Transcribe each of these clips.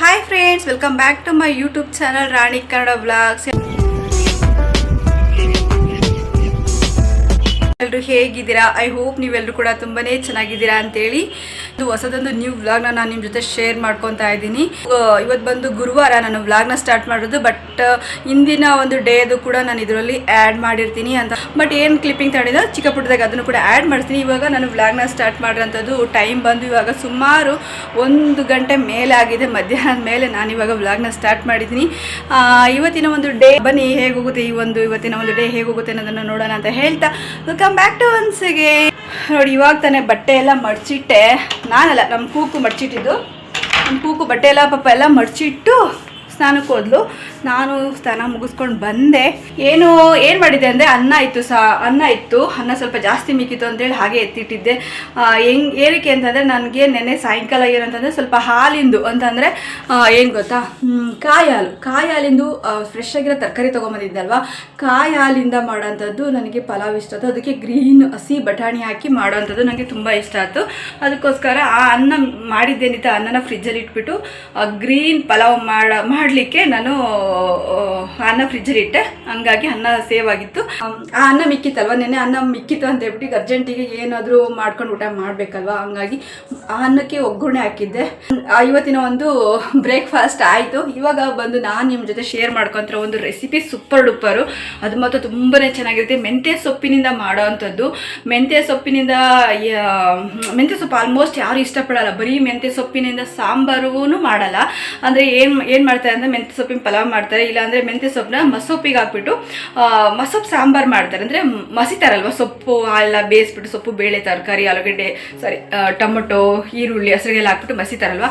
Hi friends welcome back to my YouTube channel Rani Kannada blogs ಎಲ್ಲರೂ ಹೇಗಿದ್ದೀರಾ? I hope ನೀವೆಲ್ಲರೂ ಕೂಡ ತುಂಬಾನೇ ಚೆನ್ನಾಗಿದ್ದೀರಾ ಅಂತೇಳಿ ಇದು ಹೊಸದೊಂದು ನ್ಯೂ ವ್ಲಾಗ್ನ ನಾನು ನಿಮ್ಮ ಜೊತೆ ಶೇರ್ ಮಾಡ್ಕೊತಾ ಇದ್ದೀನಿ. ಇವತ್ತು ಬಂದು ಗುರುವಾರ ನಾನು ವ್ಲಾಗ್ನ ಸ್ಟಾರ್ಟ್ ಮಾಡೋದು ಬಟ್ ಇಂದಿನ ಒಂದು ಡೇದು ಕೂಡ ನಾನು ಇದರಲ್ಲಿ ಆ್ಯಡ್ ಮಾಡಿರ್ತೀನಿ ಅಂತ. ಬಟ್ ಏನು ಕ್ಲಿಪ್ಪಿಂಗ್ ತಗೊಂಡಿದ್ದ? ಚಿಕ್ಕ ಪುಟ್ಟದಾಗ ಅದನ್ನು ಕೂಡ ಆ್ಯಡ್ ಮಾಡ್ತೀನಿ. ಇವಾಗ ನಾನು ವ್ಲಾಗ್ನ ಸ್ಟಾರ್ಟ್ ಮಾಡಿರೋಂಥದ್ದು ಟೈಮ್ ಬಂದು ಇವಾಗ ಸುಮಾರು ಒಂದು ಗಂಟೆ ಮೇಲೆ ಆಗಿದೆ. ಮಧ್ಯಾಹ್ನದ ಮೇಲೆ ನಾನು ಇವಾಗ ವ್ಲಾಗ್ನ ಸ್ಟಾರ್ಟ್ ಮಾಡಿದ್ದೀನಿ. ಇವತ್ತಿನ ಒಂದು ಡೇ ಬನ್ನಿ, ಹೇಗೆ ಹೋಗುತ್ತೆ ಈ ಒಂದು, ಇವತ್ತಿನ ಒಂದು ಡೇ ಹೇಗೆ ಹೋಗುತ್ತೆ ಅನ್ನೋದನ್ನು ನೋಡೋಣ ಅಂತ ಹೇಳ್ತಾ. ವೆಲ್ಕಮ್ ಬ್ಯಾಕ್ ಟು ಒನ್ಸಿಗೆ ನೋಡಿ, ಇವಾಗ ತಾನೇ ಬಟ್ಟೆ ಎಲ್ಲ ಮಡ್ಚಿಟ್ಟೆ. ನಾನಲ್ಲ ನಮ್ಮ ಕೂಕು ಮಡ್ಚಿಟ್ಟಿದ್ದು. ನಮ್ಮ ಕೂಕು ಬಟ್ಟೆ ಎಲ್ಲ ಪಾಪ ಎಲ್ಲ ಮಡ್ಚಿಟ್ಟು ಸ್ನಾನಕ್ಕೆ ಹೋದ್ಲು. ನಾನು ಸ್ನಾನ ಮುಗಿಸ್ಕೊಂಡು ಬಂದೆ. ಏನು ಏನು ಮಾಡಿದೆ ಅಂದರೆ ಅನ್ನ ಇತ್ತು ಸಹ ಅನ್ನ ಇತ್ತು. ಅನ್ನ ಸ್ವಲ್ಪ ಜಾಸ್ತಿ ಮಿಕ್ಕಿತ್ತು ಅಂತೇಳಿ ಹಾಗೆ ಎತ್ತಿಟ್ಟಿದ್ದೆ. ಹೆಂಗ್, ಏನಕ್ಕೆ ಅಂತಂದರೆ ನನಗೆ ನೆನ್ನೆ ಸಾಯಂಕಾಲ ಏನಂತಂದರೆ ಸ್ವಲ್ಪ ಹಾಲಿಂದು ಅಂತಂದರೆ ಏನು ಗೊತ್ತಾ? ಕಾಯಿ ಹಾಲು ಕಾಯಿ ಹಾಲಿಂದು ಫ್ರೆಶ್ ಆಗಿರೋ ತರಕಾರಿ ತಗೊಂಬಂದಿದ್ದಲ್ವಾ ಕಾಯಿ ಹಾಲಿಂದ ಮಾಡೋಂಥದ್ದು ನನಗೆ ಪಲಾವ್ ಇಷ್ಟ ಆಯ್ತು. ಅದಕ್ಕೆ ಗ್ರೀನ್ ಹಸಿ ಬಟಾಣಿ ಹಾಕಿ ಮಾಡೋವಂಥದ್ದು ನನಗೆ ತುಂಬ ಇಷ್ಟ ಆಯಿತು. ಅದಕ್ಕೋಸ್ಕರ ಆ ಅನ್ನ ಮಾಡಿದ್ದೇನಿತ್ತು ಅನ್ನನ ಫ್ರಿಜ್ಜಲ್ಲಿ ಇಟ್ಬಿಟ್ಟು ಗ್ರೀನ್ ಪಲಾವ್ ಮಾಡ, ಮಾಡಲಿಕ್ಕೆ ನಾನು ಅನ್ನ ಫ್ರಿಜ್ಜಲ್ಲಿ ಇಟ್ಟೆ. ಹಂಗಾಗಿ ಅನ್ನ ಸೇವ್ ಆಗಿತ್ತು. ಆ ಅನ್ನ ಮಿಕ್ಕಿತ್ತಲ್ವ? ನೆನ್ನೆ ಅನ್ನ ಮಿಕ್ಕಿತ್ತು ಅಂತ ಹೇಳ್ಬಿಟ್ಟು ಅರ್ಜೆಂಟಿಗೆ ಏನಾದರೂ ಮಾಡ್ಕೊಂಡು ಊಟ ಮಾಡಬೇಕಲ್ವ? ಹಂಗಾಗಿ ಆ ಅನ್ನಕ್ಕೆ ಒಗ್ಗರಣೆ ಹಾಕಿದ್ದೆ. ಇವತ್ತಿನ ಒಂದು ಬ್ರೇಕ್ಫಾಸ್ಟ್ ಆಯಿತು. ಇವಾಗ ಬಂದು ನಾನು ನಿಮ್ಮ ಜೊತೆ ಶೇರ್ ಮಾಡ್ಕೊತಿರೋ ಒಂದು ರೆಸಿಪಿ ಸೂಪರ್ ಡುಪ್ಪರು ಅದು ಮಾತ್ರ ತುಂಬಾ ಚೆನ್ನಾಗಿರುತ್ತೆ. ಮೆಂತ್ಯ ಸೊಪ್ಪಿನಿಂದ ಮಾಡೋ ಅಂಥದ್ದು. ಮೆಂತ್ಯ ಸೊಪ್ಪಿನಿಂದ ಮೆಂತ್ಯ ಸೊಪ್ಪು ಆಲ್ಮೋಸ್ಟ್ ಯಾರು ಇಷ್ಟಪಡಲ್ಲ. ಬರೀ ಮೆಂತ್ಯ ಸೊಪ್ಪಿನಿಂದ ಸಾಂಬಾರು ಮಾಡಲ್ಲ. ಅಂದರೆ ಏನು ಏನು ಮಾಡ್ತಾರೆ ಅಂದರೆ ಮೆಂತ್ಯ ಸೊಪ್ಪಿನ ಪಲಾವ್ ಮಾಡ್ತಾರೆ, ಇಲ್ಲಾಂದರೆ ಮೆಂತ್ಯ ಸೊಪ್ಪನ್ನ ಮಸೊಪ್ಪಿಗೆ ಹಾಕ್ಬಿಟ್ಟು ಮಸೊಪ್ಪು ಸಾಂಬಾರು ಮಾಡ್ತಾರೆ. ಅಂದರೆ ಮಸಿತಾರಲ್ವ ಸೊಪ್ಪು ಎಲ್ಲ ಬೇಯಿಸ್ಬಿಟ್ಟು ಸೊಪ್ಪು, ಬೇಳೆ, ತರಕಾರಿ, ಆಲೂಗಡ್ಡೆ, ಸಾರಿ ಟೊಮೊಟೊ, ಈರುಳ್ಳಿ, ಹಸಿರುಗೆಲ್ಲ ಹಾಕ್ಬಿಟ್ಟು ಮಸಿತಾರಲ್ವ?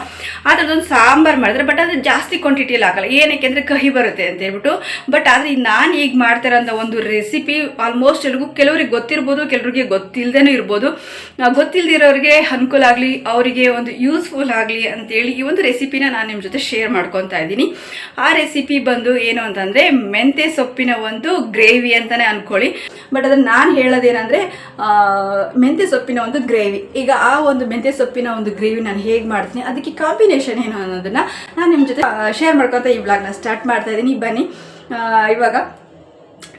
ಆ ಥರದೊಂದು ಸಾಂಬಾರು ಮಾಡಿದ್ರೆ ಬಟ್ ಅದು ಜಾಸ್ತಿ ಕ್ವಾಂಟಿಟಿಯಲ್ಲಿ ಹಾಕಲ್ಲ. ಏನಕ್ಕೆ ಅಂದರೆ ಕಹಿ ಬರುತ್ತೆ ಅಂತ ಹೇಳ್ಬಿಟ್ಟು. ಬಟ್ ಆದರೆ ನಾನು ಈಗ ಮಾಡ್ತಿರೋಂಥ ಒಂದು ರೆಸಿಪಿ ಆಲ್ಮೋಸ್ಟ್ ಎಲ್ರಿಗೂ, ಕೆಲವರಿಗೆ ಗೊತ್ತಿರ್ಬೋದು, ಕೆಲವರಿಗೆ ಗೊತ್ತಿಲ್ಲದೇನೂ ಇರ್ಬೋದು. ಗೊತ್ತಿಲ್ಲದಿರೋರಿಗೆ ಅನುಕೂಲ ಆಗಲಿ, ಅವರಿಗೆ ಒಂದು ಯೂಸ್ಫುಲ್ ಆಗಲಿ ಅಂತೇಳಿ ಈ ಒಂದು ರೆಸಿಪಿನ ನಾನು ನಿಮ್ಮ ಜೊತೆ ಶೇರ್ ಮಾಡ್ಕೊತಾ ಇದ್ದೀನಿ. ಆ ರೆಸಿಪಿ ಬಂದು ಏನು ಅಂತಂದರೆ ಮೆಂತ್ಯ ಸೊಪ್ಪಿನ ಒಂದು ಗ್ರೇವಿ ಅಂತಲೇ ಅಂದ್ಕೊಳ್ಳಿ ಬಟ್ ಅದನ್ನು ನಾನು ಹೇಳೋದೇನೆಂದರೆ ಮೆಂತ್ಯ ಸೊಪ್ಪಿನ ಒಂದು ಗ್ರೇವಿ. ಈಗ ಆ ಒಂದು ಮೆಂತ್ಯ ಸೊಪ್ಪಿನ ಒಂದು ಗ್ರೇವಿ ನಾನು ಹೇಗೆ ಮಾಡ್ತೀನಿ, ಅದಕ್ಕೆ ಕಾಂಬಿನೇಷನ್ ಏನು ಅನ್ನೋದನ್ನು ನಾನು ನಿಮ್ಮ ಜೊತೆ ಶೇರ್ ಮಾಡ್ಕೊತಾ ಈ ವ್ಲಾಗ್ನ ಸ್ಟಾರ್ಟ್ ಮಾಡ್ತಾ ಇದ್ದೀನಿ. ಬನ್ನಿ. ಇವಾಗ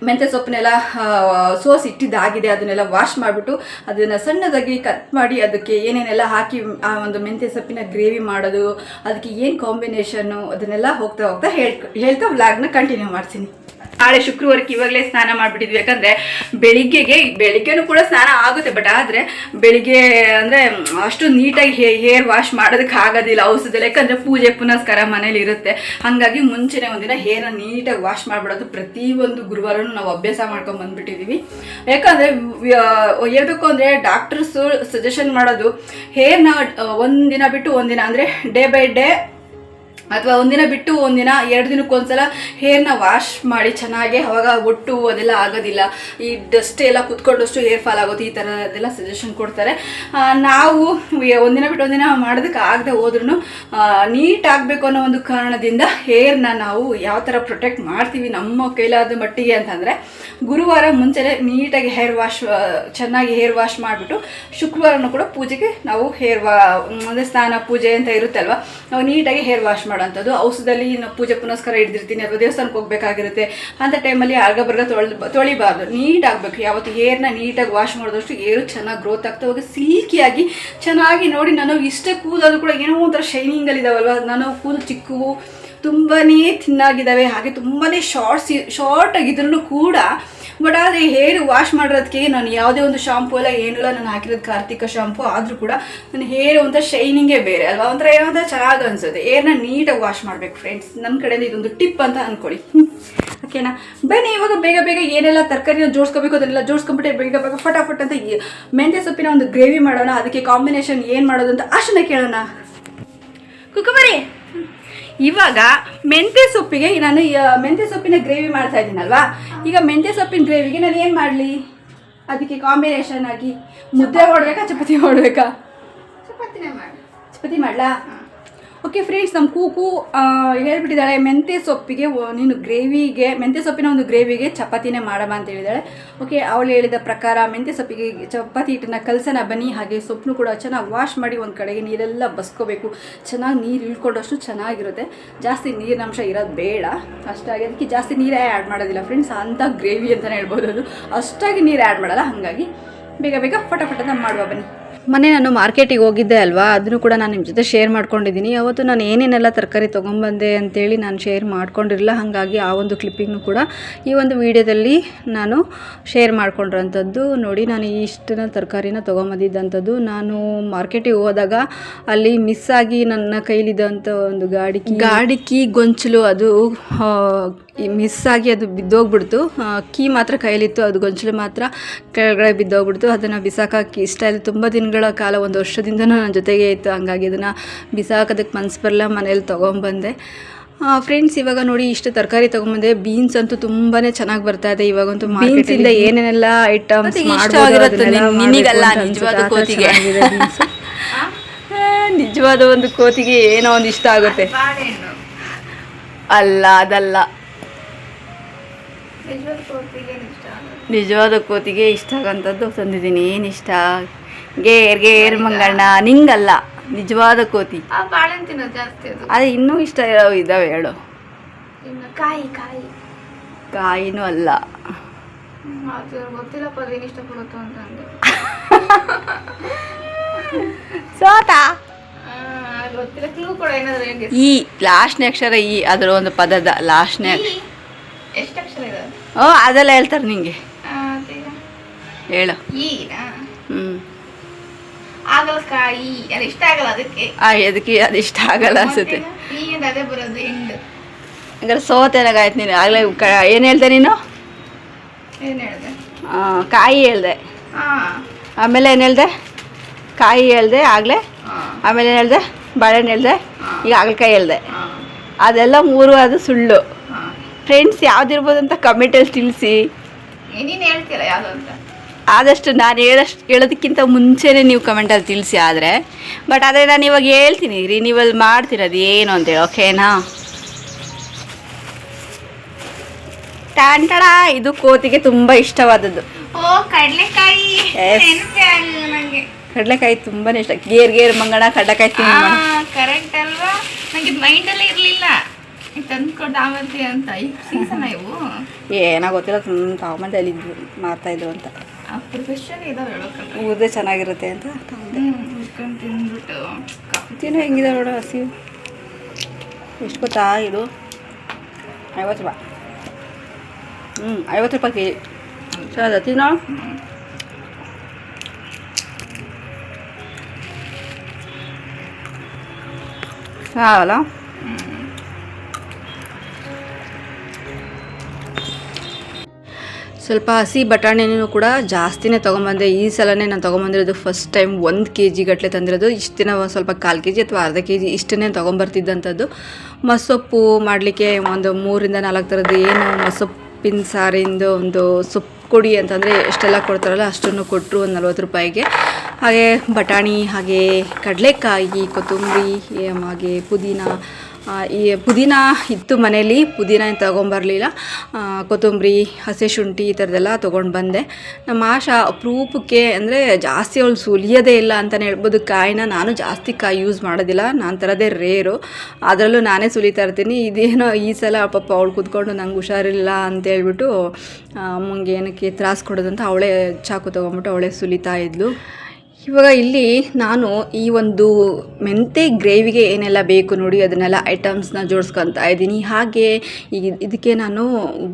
ಮೆಂತ್ಯ ಸೊಪ್ಪನ್ನೆಲ್ಲ ಸೋಸಿ ಇಟ್ಟಿದ್ದಾಗಿದೆ, ಅದನ್ನೆಲ್ಲ ವಾಶ್ ಮಾಡಿಬಿಟ್ಟು ಅದನ್ನು ಸಣ್ಣದಾಗಿ ಕಟ್ ಮಾಡಿ ಅದಕ್ಕೆ ಏನೇನೆಲ್ಲ ಹಾಕಿ, ಆ, ಒಂದು ಮೆಂತ್ಯ ಸೊಪ್ಪಿನ ಗ್ರೇವಿ ಮಾಡೋದು, ಅದಕ್ಕೆ ಏನು ಕಾಂಬಿನೇಷನ್ನು ಅದನ್ನೆಲ್ಲ ಹೋಗ್ತಾ ಹೋಗ್ತಾ ಹೇಳ್ ಹೇಳ್ತಾ ವ್ಲಾಗ್ನ ಕಂಟಿನ್ಯೂ ಮಾಡ್ತೀನಿ. ನಾಳೆ ಶುಕ್ರವಾರಕ್ಕೆ ಇವಾಗಲೇ ಸ್ನಾನ ಮಾಡಿಬಿಟ್ಟಿದ್ವಿ. ಯಾಕಂದರೆ ಬೆಳಿಗ್ಗೆಗೆ, ಬೆಳಿಗ್ಗೆನೂ ಕೂಡ ಸ್ನಾನ ಆಗುತ್ತೆ ಬಟ್ ಆದರೆ ಬೆಳಿಗ್ಗೆ ಅಂದರೆ ಅಷ್ಟು ನೀಟಾಗಿ ಹೇ ಹೇರ್ ವಾಶ್ ಮಾಡೋದಕ್ಕೆ ಆಗೋದಿಲ್ಲ ಔಷಧಿಲ್ಲ ಯಾಕಂದರೆ ಪೂಜೆ, ಪುನಸ್ಕಾರ ಮನೇಲಿ ಇರುತ್ತೆ. ಹಾಗಾಗಿ ಮುಂಚೆನೇ ಒಂದಿನ ಹೇರ್ನ ನೀಟಾಗಿ ವಾಶ್ ಮಾಡಿಬಿಡೋದು ಪ್ರತಿಯೊಂದು ಗುರುವಾರನೂ ನಾವು ಅಭ್ಯಾಸ ಮಾಡ್ಕೊಂಡು ಬಂದ್ಬಿಟ್ಟಿದ್ದೀವಿ ಯಾಕಂದರೆ ಹೇಳಬೇಕು ಅಂದರೆ ಡಾಕ್ಟರ್ಸು ಸಜೆಷನ್ ಮಾಡೋದು ಹೇರ್ನ ಒಂದಿನ ಬಿಟ್ಟು ಒಂದಿನ ಅಂದರೆ ಡೇ ಬೈ ಡೇ ಅಥವಾ ಒಂದಿನ ಬಿಟ್ಟು ಒಂದಿನ, ಎರಡು ದಿನಕ್ಕೊಂದ್ಸಲ ಹೇರ್ನ ವಾಶ್ ಮಾಡಿ ಚೆನ್ನಾಗಿ ಅವಾಗ ಒಟ್ಟು ಅದೆಲ್ಲ ಆಗೋದಿಲ್ಲ. ಈ ಡಸ್ಟ್ ಎಲ್ಲ ಕುತ್ಕೊಂಡಷ್ಟು ಹೇರ್ ಫಾಲ್ ಆಗುತ್ತೆ ಈ ಥರದ್ದೆಲ್ಲ ಸಜೆಷನ್ ಕೊಡ್ತಾರೆ. ನಾವು ಒಂದಿನ ಬಿಟ್ಟು ಒಂದಿನ ಮಾಡೋದಕ್ಕೆ ಆಗದೆ ಹೋದ್ರೂ ನೀಟ್ ಆಗಬೇಕು ಅನ್ನೋ ಒಂದು ಕಾರಣದಿಂದ ಹೇರ್ನ ನಾವು ಯಾವ ಥರ ಪ್ರೊಟೆಕ್ಟ್ ಮಾಡ್ತೀವಿ ನಮ್ಮ ಕೈಲಾದ ಮಟ್ಟಿಗೆ ಅಂತಂದರೆ, ಗುರುವಾರ ಮುಂಚೆನೇ ನೀಟಾಗಿ ಹೇರ್ ವಾಶ್ ಚೆನ್ನಾಗಿ ಹೇರ್ ವಾಶ್ ಮಾಡಿಬಿಟ್ಟು ಶುಕ್ರವಾರನೂ ಕೂಡ ಪೂಜೆಗೆ ನಾವು ಹೇರ್ ವಾ ಅಂದರೆ ಸ್ನಾನ ಪೂಜೆ ಅಂತ ಇರುತ್ತಲ್ವ, ನಾವು ನೀಟಾಗಿ ಹೇರ್ ವಾಶ್ ಮಾಡೋಂಥದ್ದು ಔಷಧದಲ್ಲಿ ನಾವು ಪೂಜೆ ಪುನಸ್ಕಾರ ಹಿಡಿದಿರ್ತೀನಿ, ಅಥವಾ ದೇವಸ್ಥಾನಕ್ಕೆ ಹೋಗ್ಬೇಕಾಗಿರುತ್ತೆ. ಅಂಥ ಟೈಮಲ್ಲಿ ಆಗ ಬರ್ಗ ತೊಳಿ ತೊಳಿಬಾರ್ದು. ನೀಟ್ ಆಗಬೇಕು. ಯಾವತ್ತು ಹೇರ್ನ ನೀಟಾಗಿ ವಾಶ್ ಮಾಡಿದಷ್ಟು ಏರು ಚೆನ್ನಾಗಿ ಗ್ರೋತ್ ಆಗ್ತಾ ಹೋಗಿ, ಸಿಲ್ಕಿಯಾಗಿ ಚೆನ್ನಾಗಿ ನೋಡಿ ನಾನು ಇಷ್ಟೇ ಕೂದಲು ಕೂಡ ಏನೋ ಒಂಥರ ಶೈನಿಂಗಲ್ಲಿ ಇದಾವಲ್ವ? ನಾನು ಕೂದಲು ಚಿಕ್ಕವು ತುಂಬಾ ತಿನ್ನಾಗಿದ್ದಾವೆ ಹಾಗೆ ತುಂಬಾ ಶಾರ್ಟ್ಸ್ ಶಾರ್ಟ್ ಆಗಿದ್ರು ಕೂಡ ಬಟ್ ಆದರೆ ಹೇರ್ ವಾಶ್ ಮಾಡೋದಕ್ಕೆ ನಾನು ಯಾವುದೇ ಒಂದು ಶಾಂಪು ಎಲ್ಲ ಏನಿಲ್ಲ ನಾನು ಹಾಕಿರೋದು ಕಾರ್ತಿಕ ಶಾಂಪು ಆದರೂ ಕೂಡ ನನ್ನ ಹೇರ್ ಒಂಥರ ಶೈನಿಂಗೇ ಬೇರೆ ಅಲ್ವಾ? ಒಂಥರ ಏನೋ ಚೆನ್ನಾಗಿ ಅನ್ಸುತ್ತೆ. ಹೇರ್ನ ನೀಟಾಗಿ ವಾಶ್ ಮಾಡಬೇಕು ಫ್ರೆಂಡ್ಸ್ ನನ್ನ ಕಡೆಯಿಂದ ಇದೊಂದು ಟಿಪ್ ಅಂತ ಅಂದ್ಕೊಳ್ಳಿ ಓಕೆನಾ ಬನ್ನಿ, ಇವಾಗ ಬೇಗ ಬೇಗ ಏನೆಲ್ಲ ತರಕಾರಿನ ಜೋಡಿಸ್ಕೋಬೇಕು, ಅದನ್ನೆಲ್ಲ ಜೋಡಿಸ್ಕೊಂಬಿಟ್ಟೆ ಬೇಗ ಬೇಗ ಫಟಾಫಟ್ ಅಂತ ಮೆಂತ್ಯ ಸೊಪ್ಪಿನ ಒಂದು ಗ್ರೇವಿ ಮಾಡೋಣ. ಅದಕ್ಕೆ ಕಾಂಬಿನೇಷನ್ ಏನು ಮಾಡೋದು ಅಂತ ಅಷ್ಟನ್ನ ಕೇಳೋಣ. ಕುಕ್ಕುಮರಿ ಇವಾಗ ಮೆಂತ್ಯ ಸೊಪ್ಪಿಗೆ ನಾನು ಮೆಂತೆ ಮೆಂತ್ಯ ಸೊಪ್ಪಿನ ಗ್ರೇವಿ ಮಾಡ್ತಾ ಇದ್ದೀನಲ್ವಾ? ಈಗ ಮೆಂತ್ಯ ಸೊಪ್ಪಿನ ಗ್ರೇವಿಗೆ ನಾನು ಏನು ಮಾಡಲಿ? ಅದಕ್ಕೆ ಕಾಂಬಿನೇಷನ್ ಆಗಿ ಮುದ್ದೆ ಮಾಡಬೇಕಾ ಚಪಾತಿ ಮಾಡಬೇಕಾ? ಚಪಾತಿನೇ ಮಾಡಿ ಚಪಾತಿ ಮಾಡಲಾ? ಓಕೆ ಫ್ರೆಂಡ್ಸ್ ನಮ್ಮ ಕೂಕು ಹೇಳ್ಬಿಟ್ಟಿದ್ದಾಳೆ ಮೆಂತ್ಯ ಸೊಪ್ಪಿಗೆ ನೀನು ಗ್ರೇವಿಗೆ ಮೆಂತ್ಯ ಸೊಪ್ಪಿನ ಒಂದು ಗ್ರೇವಿಗೆ ಚಪಾತಿನೇ ಮಾಡಮ್ಮ ಅಂತ ಹೇಳಿದಾಳೆ. ಓಕೆ ಅವಳು ಹೇಳಿದ ಪ್ರಕಾರ ಮೆಂತ್ಯ ಸೊಪ್ಪಿಗೆ ಚಪಾತಿ ಹಿಟ್ಟನ್ನ ಕಲಸೋಣ ಬನ್ನಿ, ಹಾಗೆ ಸೊಪ್ಪನ್ನು ಕೂಡ ಚೆನ್ನಾಗಿ ವಾಶ್ ಮಾಡಿ ಒಂದು ಕಡೆಗೆ ನೀರೆಲ್ಲ ಬಸ್ಕೋಬೇಕು. ಚೆನ್ನಾಗಿ ನೀರು ಇಳ್ಕೊಂಡಷ್ಟು ಚೆನ್ನಾಗಿರುತ್ತೆ. ಜಾಸ್ತಿ ನೀರಿನ ಅಂಶ ಇರೋದು ಬೇಡ. ಅಷ್ಟಾಗಿ ಅದಕ್ಕೆ ಜಾಸ್ತಿ ನೀರೇ ಆ್ಯಡ್ ಮಾಡೋದಿಲ್ಲ ಫ್ರೆಂಡ್ಸ್ ಅಂಥ ಗ್ರೇವಿ ಅಂತಲೇ ಹೇಳ್ಬೋದು ಅದು. ಅಷ್ಟಾಗಿ ನೀರು ಆ್ಯಡ್ ಮಾಡಲ್ಲ, ಹಾಗಾಗಿ ಬೇಗ ಬೇಗ ಫಟಾಫಟ ಮಾಡುವ ಬನ್ನಿ. ಮೊನ್ನೆ ನಾನು ಮಾರ್ಕೆಟಿಗೆ ಹೋಗಿದ್ದೆ ಅಲ್ವಾ? ಅದನ್ನು ಕೂಡ ನಾನು ನಿಮ್ಮ ಜೊತೆ ಶೇರ್ ಮಾಡ್ಕೊಂಡಿದ್ದೀನಿ. ಅವತ್ತು ನಾನು ಏನೇನೆಲ್ಲ ತರಕಾರಿ ತೊಗೊಂಬಂದೆ ಅಂತೇಳಿ ನಾನು ಶೇರ್ ಮಾಡ್ಕೊಂಡಿರಲಿಲ್ಲ. ಹಾಗಾಗಿ ಆ ಒಂದು ಕ್ಲಿಪ್ಪಿಂಗ್ನು ಕೂಡ ಈ ಒಂದು ವಿಡಿಯೋದಲ್ಲಿ ನಾನು ಶೇರ್ ಮಾಡ್ಕೊಂಡಿರೋಂಥದ್ದು ನೋಡಿ, ನಾನು ಇಷ್ಟನ್ನ ತರಕಾರಿನ ತೊಗೊಂಬಂದಿದ್ದಂಥದ್ದು. ನಾನು ಮಾರ್ಕೆಟಿಗೆ ಹೋದಾಗ ಅಲ್ಲಿ ಮಿಸ್ ಆಗಿ ನನ್ನ ಕೈಲಿದ್ದಂಥ ಒಂದು ಗಾಡಿ ಗಾಡಿ ಕೀ ಗೊಂಚಲು ಅದು ಮಿಸ್ ಆಗಿ ಅದು ಬಿದ್ದೋಗ್ಬಿಡ್ತು. ಕೀ ಮಾತ್ರ ಕೈಲಿತ್ತು ಅದು ಗೊಂಚಲು ಮಾತ್ರ ಕೆಳಗಡೆ ಬಿದ್ದೋಗ್ಬಿಡ್ತು. ಅದನ್ನು ಬಿಸಾಕಿ ಇಷ್ಟ ಇಲ್ಲ. ತುಂಬ ದಿನಗಳ ಕಾಲ ಒಂದು ವರ್ಷದಿಂದನೂ ನನ್ನ ಜೊತೆಗೆ ಇತ್ತು. ಹಂಗಾಗಿ ಅದನ್ನು ಬಿಸಾಕೋದಕ್ಕೆ ಮನಸ್ಸು ಬರಲ್ಲ ಮನೇಲಿ ತೊಗೊಂಬಂದೆ. ಫ್ರೆಂಡ್ಸ್ ಇವಾಗ ನೋಡಿ ಇಷ್ಟು ತರಕಾರಿ ತೊಗೊಂಬಂದೆ. ಬೀನ್ಸ್ ಅಂತೂ ತುಂಬಾನೇ ಚೆನ್ನಾಗಿ ಬರ್ತಾ ಇದೆ. ಇವಾಗಂತೂ ಬೀನ್ಸ್ ಇಂದ ಏನೇನೆಲ್ಲ ಐಟಮ್ಸ್ ಮತ್ತೆ ಇಷ್ಟ ಆಗಿರುತ್ತೆ ನಿನಿಗಲ್ಲ, ನಿಜವಾದ ಕೋತಿಗೆ. ನಿಜವಾದ ಒಂದು ಕೋತಿಗೆ ಏನೋ ಒಂದು ಇಷ್ಟ ಆಗುತ್ತೆ. ಅಲ್ಲ ಅದಲ್ಲ. ನಿಜವಾದ ಕೋತಿಗೆ ಇಷ್ಟ? ಆಗೋಂಥದ್ದು ತಂದಿದ್ದೀನಿ. ಏನು ಇಷ್ಟ? ಗೇರ್ ಗೇರ್ ಮಂಗಣ್ಣ ನಿಂಗಲ್ಲ. ನಿಜವಾದ ಕೋತಿ. ಅದು. ಇನ್ನೂ ಇಷ್ಟ ಇರೋ ಇದಾವೆ ಹೇಳು. ಕಾಯಿ ಕಾಯಿ. ಕಾಯಿನೂ ಅಲ್ಲ. ಸೋತ? ಈ ಲಾಸ್ಟ್ನೇ ಅಕ್ಷರ ಈ ಅದರ ಒಂದು ಪದದ ಲಾಸ್ಟ್ನೇ ಅಕ್ಷರ? ಓ ಅದೆಲ್ಲ ಹೇಳ್ತಾರೆ ನಿಂಗೆ. ಹೇಳು. ಹ್ಞೂ ಆಗಲಕಾಯಿ ಅದು ಇಷ್ಟ ಆಗಲ್ಲ ಅದಕ್ಕೆ. ಆ ಅದಕ್ಕೆ ಅದು ಇಷ್ಟ ಆಗಲ್ಲ ಅನ್ಸುತ್ತೆ. ಅದೇ ಬರೋದು ಎಂಡ್. ಹಂಗಾರೆ ಸೋತೇನಾಗಾಯ್ತು ನೀನು? ಆಗಲೇ ಕ ಏನು ಹೇಳ್ದೆ ನೀನು? ಏನು ಹೇಳಿದೆ? ಕಾಯಿ ಹೇಳ್ದೆ. ಆಮೇಲೆ ಏನು ಹೇಳ್ದೆ? ಕಾಯಿ ಹೇಳ್ದೆ ಆಗಲೇ. ಆಮೇಲೆ ಏನು ಹೇಳ್ದೆ? ಬಾಳೆಹಣ್ಣು ಹೇಳ್ದೆ. ಈಗ ಹಾಗಲಕಾಯಿ ಹೇಳ್ದೆ. ಅದೆಲ್ಲ ಮೂರು ಅದು ಸುಳ್ಳು. ಫ್ರೆಂಡ್ಸ್ ಯಾವ್ದಿರ್ಬೋದು ಅಂತ ಕಮೆಂಟಲ್ಲಿ ತಿಳಿಸಿ. ನೀನು ಹೇಳ್ತೀರ ಯಾವುದು ಅಂತ? ಆದಷ್ಟು ನಾನು ಹೇಳಷ್ಟು ಹೇಳೋದಕ್ಕಿಂತ ಮುಂಚೆನೇ ನೀವು ಕಮೆಂಟಲ್ಲಿ ತಿಳಿಸಿ ಆದರೆ. ಬಟ್ ಆದರೆ ನಾನು ಇವಾಗ ಹೇಳ್ತೀನಿ ರೀ ನೀವಲ್ಲಿ ಮಾಡ್ತಿರೋದು ಏನು ಅಂತೇಳಿ ಓಕೆನಾ ಟಾಂಟಡ ಇದು ಕೋತಿಗೆ ತುಂಬ ಇಷ್ಟವಾದದ್ದು. ಓ ಕಡಲೆಕಾಯಿ. ಕಡಲೆಕಾಯಿ ತುಂಬಾ ಇಷ್ಟ. ಗೇರ್ ಗೇರ್ ಮಂಗಣ ಕಡಲೆಕಾಯಿ ತಿನ್ನ ಕರೆಕ್ಟ್ ಅಲ್ವಾ? ನಂಗೆ ಮೈಂಡಲ್ಲೇ ಇರಲಿಲ್ಲ. ತಂದ್ಕೊಂಡು ಅಂತ ಈಗ ಸೀಸನ್ ಇವು? ಏನೋ ಗೊತ್ತಿಲ್ಲ ತಾವು ತಗೊಂಬಂದು ಅಲ್ಲಿ ಮಾಡ್ತಾ ಇದ್ರು ಅಂತ. ಪ್ರೊಫೆಷನ್ ಇದಾವೆ ಚೆನ್ನಾಗಿರುತ್ತೆ ಅಂತ ಉಳ್ಕೊಂಡು ತಿಂದ್ಬಿಟ್ಟು ತಿನ್ನೋ ಹೆಂಗಿದೆ ನೋಡು ಹಸಿ. ಎಷ್ಟು ಗೊತ್ತಾ ಇದು? ಐವತ್ತು ರೂಪಾಯಿ. ಹ್ಞೂ ಐವತ್ತು ರೂಪಾಯಿ ಕೆ ಜಿ ಸರಿ ತಿನ್ನೋ? ಸಾವಲ್ಲ? ಸ್ವಲ್ಪ ಹಸಿ ಬಟಾಣಿನೂ ಕೂಡ ಜಾಸ್ತಿನೇ ತೊಗೊಂಬಂದೆ. ಈ ಸಲನೇ ನಾನು ತೊಗೊಂಬಂದಿರೋದು ಫಸ್ಟ್ ಟೈಮ್ ಒಂದು ಕೆ ಜಿ ಗಟ್ಟಲೆ ತಂದಿರೋದು. ಇಷ್ಟು ದಿನ ಸ್ವಲ್ಪ ಕಾಲು ಕೆ ಜಿ ಅಥವಾ ಅರ್ಧ ಕೆ ಜಿ ಇಷ್ಟನ್ನೇ ತೊಗೊಂಬರ್ತಿದ್ದಂಥದ್ದು. ಮಸೊಪ್ಪು ಮಾಡಲಿಕ್ಕೆ ಒಂದು ಮೂರಿಂದ ನಾಲ್ಕು ಥರದ್ದು ಏನು ಮಸೊಪ್ಪಿನ ಸಾರಿಂದು ಒಂದು ಸೊಪ್ಪು ಕೊಡಿ ಅಂತಂದರೆ ಎಷ್ಟೆಲ್ಲ ಕೊಡ್ತಾರಲ್ಲ ಅಷ್ಟನ್ನು ಕೊಟ್ಟರು ಒಂದು ನಲ್ವತ್ತು ರೂಪಾಯಿಗೆ. ಹಾಗೆ ಬಟಾಣಿ, ಹಾಗೆ ಕಡಲೆಕಾಯಿ, ಕೊತ್ತಂಬರಿ ಹಾಗೆ ಪುದೀನ ಈ ಪುದೀನ ಇತ್ತು ಮನೇಲಿ ಪುದೀನ ತೊಗೊಂಬರಲಿಲ್ಲ. ಕೊತ್ತಂಬರಿ, ಹಸೆ ಶುಂಠಿ ಈ ಥರದ್ದೆಲ್ಲ ತೊಗೊಂಡು ಬಂದೆ. ನಮ್ಮ ಆಶಾ ಅಪರೂಪಕ್ಕೆ ಅಂದರೆ ಜಾಸ್ತಿ ಅವಳು ಸುಲಿಯೋದೇ ಇಲ್ಲ ಅಂತಲೇ ಹೇಳ್ಬೋದು. ಕಾಯಿನ ನಾನು ಜಾಸ್ತಿ ಕಾಯಿ ಯೂಸ್ ಮಾಡೋದಿಲ್ಲ. ನಾನು ಥರದೇ ರೇರು. ಅದರಲ್ಲೂ ನಾನೇ ಸುಲಿತಾ ಇರ್ತೀನಿ. ಇದೇನೋ ಈ ಸಲ ಪಾಪ ಅವಳು ಕೂತ್ಕೊಂಡು ನಂಗೆ ಹುಷಾರಿಲ್ಲ ಅಂತ ಹೇಳ್ಬಿಟ್ಟು ಅಮ್ಮಂಗೆ ಏನಕ್ಕೆ ತ್ರಾಸು ಕೊಡೋದಂತ ಅವಳೇ ಚಾಕು ತೊಗೊಂಬಿಟ್ಟು ಅವಳೇ ಸುಲಿತಾ ಇದ್ಲು. ಇವಾಗ ಇಲ್ಲಿ ನಾನು ಈ ಒಂದು ಮೆಂತೆ ಗ್ರೇವಿಗೆ ಏನೆಲ್ಲ ಬೇಕು ನೋಡಿ, ಅದನ್ನೆಲ್ಲ ಐಟಮ್ಸ್ನ ಜೋಡಿಸ್ಕೊತಾ ಇದ್ದೀನಿ. ಹಾಗೆ ಇದಕ್ಕೆ ನಾನು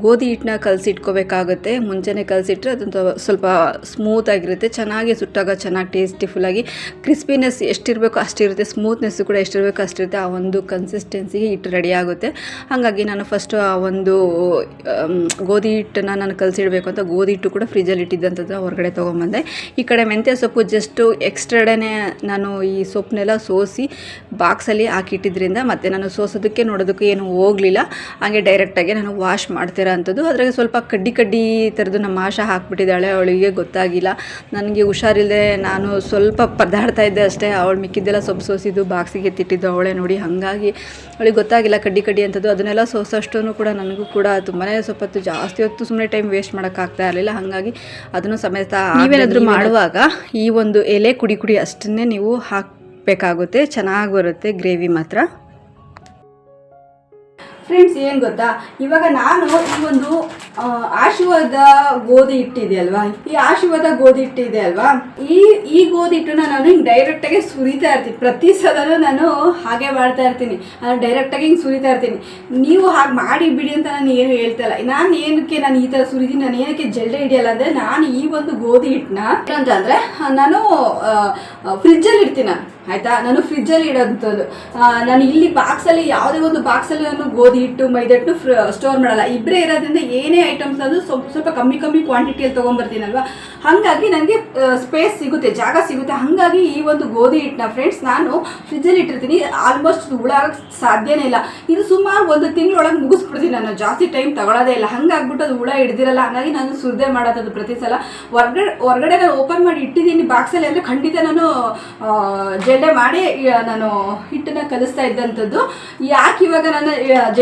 ಗೋಧಿ ಹಿಟ್ಟನ್ನ ಕಲಸಿಟ್ಕೋಬೇಕಾಗುತ್ತೆ. ಮುಂಚೆನೇ ಕಲಸಿಟ್ರೆ ಅದೊಂದು ಸ್ವಲ್ಪ ಸ್ಮೂತ್ ಆಗಿರುತ್ತೆ. ಚೆನ್ನಾಗಿ ಸುಟ್ಟಾಗ ಚೆನ್ನಾಗಿ ಟೇಸ್ಟಿಫುಲ್ಲಾಗಿ ಕ್ರಿಸ್ಪಿನೆಸ್ ಎಷ್ಟಿರಬೇಕು ಅಷ್ಟಿರುತ್ತೆ. ಸ್ಮೂತ್ನೆಸ್ಸು ಕೂಡ ಎಷ್ಟಿರಬೇಕು ಅಷ್ಟಿರುತ್ತೆ. ಆ ಒಂದು ಕನ್ಸಿಸ್ಟೆನ್ಸಿಗೆ ಹಿಟ್ಟು ರೆಡಿ ಆಗುತ್ತೆ. ಹಾಗಾಗಿ ನಾನು ಫಸ್ಟು ಆ ಒಂದು ಗೋಧಿ ಹಿಟ್ಟನ್ನು ನಾನು ಕಲಸಿಡಬೇಕು ಅಂತ ಗೋಧಿ ಹಿಟ್ಟು ಕೂಡ ಫ್ರಿಜ್ಜಲ್ಲಿ ಇಟ್ಟಿದ್ದಂಥದ್ದು ಹೊರಗಡೆ ತೊಗೊಂಬಂದೆ. ಈ ಕಡೆ ಮೆಂತ್ಯ ಸೊಪ್ಪು ಜಸ್ಟ್ ಆಲ್ಮೋಸ್ಟು ಎಕ್ಸ್ಟ್ರಾಡೇ ನಾನು ಈ ಸೊಪ್ಪನ್ನೆಲ್ಲ ಸೋಸಿ ಬಾಕ್ಸಲ್ಲಿ ಹಾಕಿಟ್ಟಿದ್ರಿಂದ ಮತ್ತು ನಾನು ಸೋಸೋದಕ್ಕೆ ನೋಡೋದಕ್ಕೆ ಏನು ಹೋಗಲಿಲ್ಲ. ಹಾಗೆ ಡೈರೆಕ್ಟಾಗಿ ನಾನು ವಾಶ್ ಮಾಡ್ತಿರೋ ಅಂಥದ್ದು. ಅದ್ರಾಗೆ ಸ್ವಲ್ಪ ಕಡ್ಡಿ ಕಡ್ಡಿ ಥರದ್ದು ನಮ್ಮ ಆಶಾ ಹಾಕ್ಬಿಟ್ಟಿದ್ದಾಳೆ ಅವಳಿಗೆ ಗೊತ್ತಾಗಿಲ್ಲ. ನನಗೆ ಹುಷಾರಿಲ್ಲದೆ ನಾನು ಸ್ವಲ್ಪ ಪದಾಡ್ತಾ ಇದ್ದೆ ಅಷ್ಟೇ. ಅವಳು ಮಿಕ್ಕಿದ್ದೆಲ್ಲ ಸೊಪ್ಪು ಸೋಸಿದ್ದು ಬಾಕ್ಸಿಗೆ ಎತ್ತಿಟ್ಟಿದ್ದು ಅವಳೇ ನೋಡಿ. ಹಾಗಾಗಿ ಅವಳಿಗೆ ಗೊತ್ತಾಗಿಲ್ಲ ಕಡ್ಡಿ ಕಡ್ಡಿ ಅಂಥದ್ದು. ಅದನ್ನೆಲ್ಲ ಸೋಸೋಷ್ಟು ಕೂಡ ನನಗೂ ಕೂಡ ತುಂಬಾ ಸ್ವಲ್ಪ ಹೊತ್ತು ಜಾಸ್ತಿ ಹೊತ್ತು ಸುಮ್ಮನೆ ಟೈಮ್ ವೇಸ್ಟ್ ಮಾಡೋಕ್ಕಾಗ್ತಾ ಇರಲಿಲ್ಲ. ಹಾಗಾಗಿ ಅದನ್ನು ಸಮೇತ ನೀವೇನಾದರೂ ಮಾಡುವಾಗ ಈ ಒಂದು ಎಲೆ ಕುಡಿ ಕುಡಿ ಅಷ್ಟನ್ನೇ ನೀವು ಹಾಕಬೇಕಾಗುತ್ತೆ. ಚೆನ್ನಾಗಿ ಬರುತ್ತೆ ಗ್ರೇವಿ ಮಾತ್ರ. ಫ್ರೆಂಡ್ಸ್ ಏನು ಗೊತ್ತಾ? ಇವಾಗ ನಾನು ಈ ಒಂದು ಆಶೀರ್ವಾದ ಗೋಧಿ ಹಿಟ್ಟಿದೆ ಅಲ್ವಾ? ಈ ಆಶೀರ್ವಾದ ಗೋಧಿ ಹಿಟ್ಟಿದೆ ಅಲ್ವಾ? ಈ ಈ ಗೋಧಿ ಹಿಟ್ಟನ್ನ ನಾನು ಹಿಂಗೆ ಡೈರೆಕ್ಟಾಗಿ ಸುರಿತಾ ಇರ್ತೀನಿ. ಪ್ರತಿ ಸಲನೂ ನಾನು ಹಾಗೆ ಮಾಡ್ತಾ ಇರ್ತೀನಿ. ಡೈರೆಕ್ಟಾಗಿ ಹಿಂಗೆ ಸುರಿತಾ ಇರ್ತೀನಿ. ನೀವು ಹಾಗೆ ಮಾಡಿ ಬಿಡಿ ಅಂತ ನಾನು ಏನು ಹೇಳ್ತಾ ಇಲ್ಲ. ನಾನು ಏನಕ್ಕೆ ನಾನು ಈ ಥರ ಸುರಿದೀನಿ, ನಾನು ಏನಕ್ಕೆ ಜಲ್ಡೆ ಹಿಡಿಯಲ್ಲ ಅಂದರೆ ನಾನು ಈ ಒಂದು ಗೋಧಿ ಹಿಟ್ಟನ್ನ ಅಂತಂದರೆ ನಾನು ಫ್ರಿಜ್ಜಲ್ಲಿ ಇಡ್ತೀನಿ ನಾನು. ಆಯ್ತಾ? ನಾನು ಫ್ರಿಜ್ಜಲ್ಲಿ ಇಡೋಂಥದ್ದು. ನಾನು ಇಲ್ಲಿ ಬಾಕ್ಸಲ್ಲಿ ಯಾವುದೇ ಒಂದು ಬಾಕ್ಸಲ್ಲಿ ನಾನು ಗೋಧಿ ಹಿಟ್ಟು ಮೈದಾ ಹಿಟ್ಟು ಸ್ಟೋರ್ ಮಾಡಲ್ಲ. ಇಬ್ಬರೇ ಇರೋದ್ರಿಂದ ಏನೇ ಐಟಮ್ಸ್ ಅದು ಸ್ವಲ್ಪ ಸ್ವಲ್ಪ ಕಮ್ಮಿ ಕಮ್ಮಿ ಕ್ವಾಂಟಿಟಿಯಲ್ಲಿ ತೊಗೊಂಬರ್ತೀನಲ್ವ ಹಾಗಾಗಿ ನನಗೆ ಸ್ಪೇಸ್ ಸಿಗುತ್ತೆ, ಜಾಗ ಸಿಗುತ್ತೆ. ಹಾಗಾಗಿ ಈ ಒಂದು ಗೋಧಿ ಹಿಟ್ಟನ್ನ ಫ್ರೆಂಡ್ಸ್ ನಾನು ಫ್ರಿಜ್ಜಲ್ಲಿ ಇಟ್ಟಿರ್ತೀನಿ. ಆಲ್ಮೋಸ್ಟ್ ಹುಳಾಗಕ್ಕೆ ಸಾಧ್ಯನೇ ಇಲ್ಲ. ಇದು ಸುಮಾರು ಒಂದು ತಿಂಗಳೊಳಗೆ ಮುಗಿಸ್ಬಿಡ್ತೀನಿ ನಾನು. ಜಾಸ್ತಿ ಟೈಮ್ ತಗೊಳ್ಳೋದೇ ಇಲ್ಲ. ಹಂಗಾಗ್ಬಿಟ್ಟು ಅದು ಹುಳ ಹಿಡ್ದಿರಲ್ಲ. ಹಾಗಾಗಿ ನಾನು ಸುರ್ದೆ ಮಾಡೋದು ಪ್ರತಿ ಸಲ. ಹೊರ್ಗಡೆ, ಹೊರಗಡೆ ನಾನು ಓಪನ್ ಮಾಡಿ ಇಟ್ಟಿದ್ದೀನಿ ಬಾಕ್ಸಲ್ಲಿ ಅಂದರೆ ಖಂಡಿತ ನಾನು ಜಡೆ ಮಾಡಿ ನಾನು ಹಿಟ್ಟನ್ನ ಕಲಿಸ್ತಾ ಇದ್ದಂಥದ್ದು ಯಾಕೆ ಇವಾಗ ನಾನು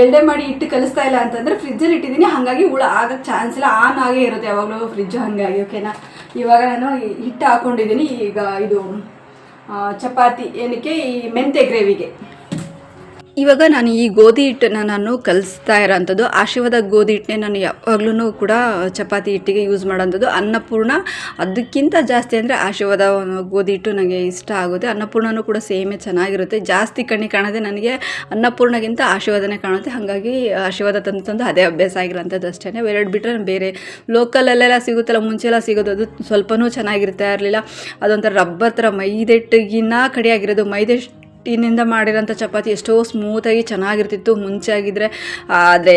ಜಲ್ಡೆ ಮಾಡಿ ಹಿಟ್ಟು ಕಲಿಸ್ತಾ ಇಲ್ಲ ಅಂತಂದರೆ ಫ್ರಿಜ್ಜಲ್ಲಿ ಇಟ್ಟಿದ್ದೀನಿ. ಹಾಗಾಗಿ ಹುಳ ಆಗಕ್ಕೆ ಚಾನ್ಸ್ ಇಲ್ಲ. ಆನ್ ಆಗೇ ಇರುತ್ತೆ ಯಾವಾಗಲೂ ಫ್ರಿಜ್ ಹಾಗಾಗಿ ಓಕೆನಾ ಇವಾಗ ನಾನು ಹಿಟ್ಟು ಹಾಕೊಂಡಿದ್ದೀನಿ. ಈಗ ಇದು ಚಪಾತಿ ಏನಕ್ಕೆ? ಈ ಮೆಂತೆ ಗ್ರೇವಿಗೆ ಇವಾಗ ನಾನು ಈ ಗೋಧಿ ಹಿಟ್ಟನ್ನು ನಾನು ಕಲಿಸ್ತಾ ಇರೋಂಥದ್ದು, ಆಶೀರ್ವಾದ ಗೋಧಿ ಹಿಟ್ಟನ್ನೇ ನಾನು ಯಾವಾಗ್ಲೂ ಕೂಡ ಚಪಾತಿ ಹಿಟ್ಟಿಗೆ ಯೂಸ್ ಮಾಡೋಂಥದ್ದು. ಅನ್ನಪೂರ್ಣ, ಅದಕ್ಕಿಂತ ಜಾಸ್ತಿ ಅಂದರೆ ಆಶೀರ್ವಾದ ಗೋಧಿ ಹಿಟ್ಟು ನನಗೆ ಇಷ್ಟ ಆಗುತ್ತೆ. ಅನ್ನಪೂರ್ಣನೂ ಕೂಡ ಸೇಮೇ ಚೆನ್ನಾಗಿರುತ್ತೆ. ಜಾಸ್ತಿ ಕಣ್ಣಿ ಕಾಣೋದೆ ನನಗೆ ಅನ್ನಪೂರ್ಣಗಿಂತ ಆಶೀರ್ವಾದನೇ ಕಾಣುತ್ತೆ. ಹಾಗಾಗಿ ಆಶೀರ್ವಾದ ತಂದು ತಂದು ಅದೇ ಅಭ್ಯಾಸ ಆಗಿರೋಂಥದ್ದು ಅಷ್ಟೇ ಎರಡು ಬಿಟ್ಟರೆ ಬೇರೆ ಲೋಕಲಲ್ಲೆಲ್ಲ ಸಿಗುತ್ತಲ್ಲ ಮುಂಚೆಲ್ಲ ಸಿಗೋದು, ಅದು ಸ್ವಲ್ಪನೂ ಚೆನ್ನಾಗಿರ್ತಾ ಇರಲಿಲ್ಲ. ಅದೊಂಥರ ರಬ್ಬರ್ ಥರ ಮೈದೆ ಹಿಟ್ಟಿಗಿನ್ನ ಕಡಿಯಾಗಿರೋದು ಮೈದೆ ಹಿಟ್ಟಿನಿಂದ ಮಾಡಿರೋಂಥ ಚಪಾತಿ ಎಷ್ಟೋ ಸ್ಮೂತಾಗಿ ಚೆನ್ನಾಗಿರ್ತಿತ್ತು, ಮುಂಚೆ ಆಗಿದ್ರೆ. ಆದರೆ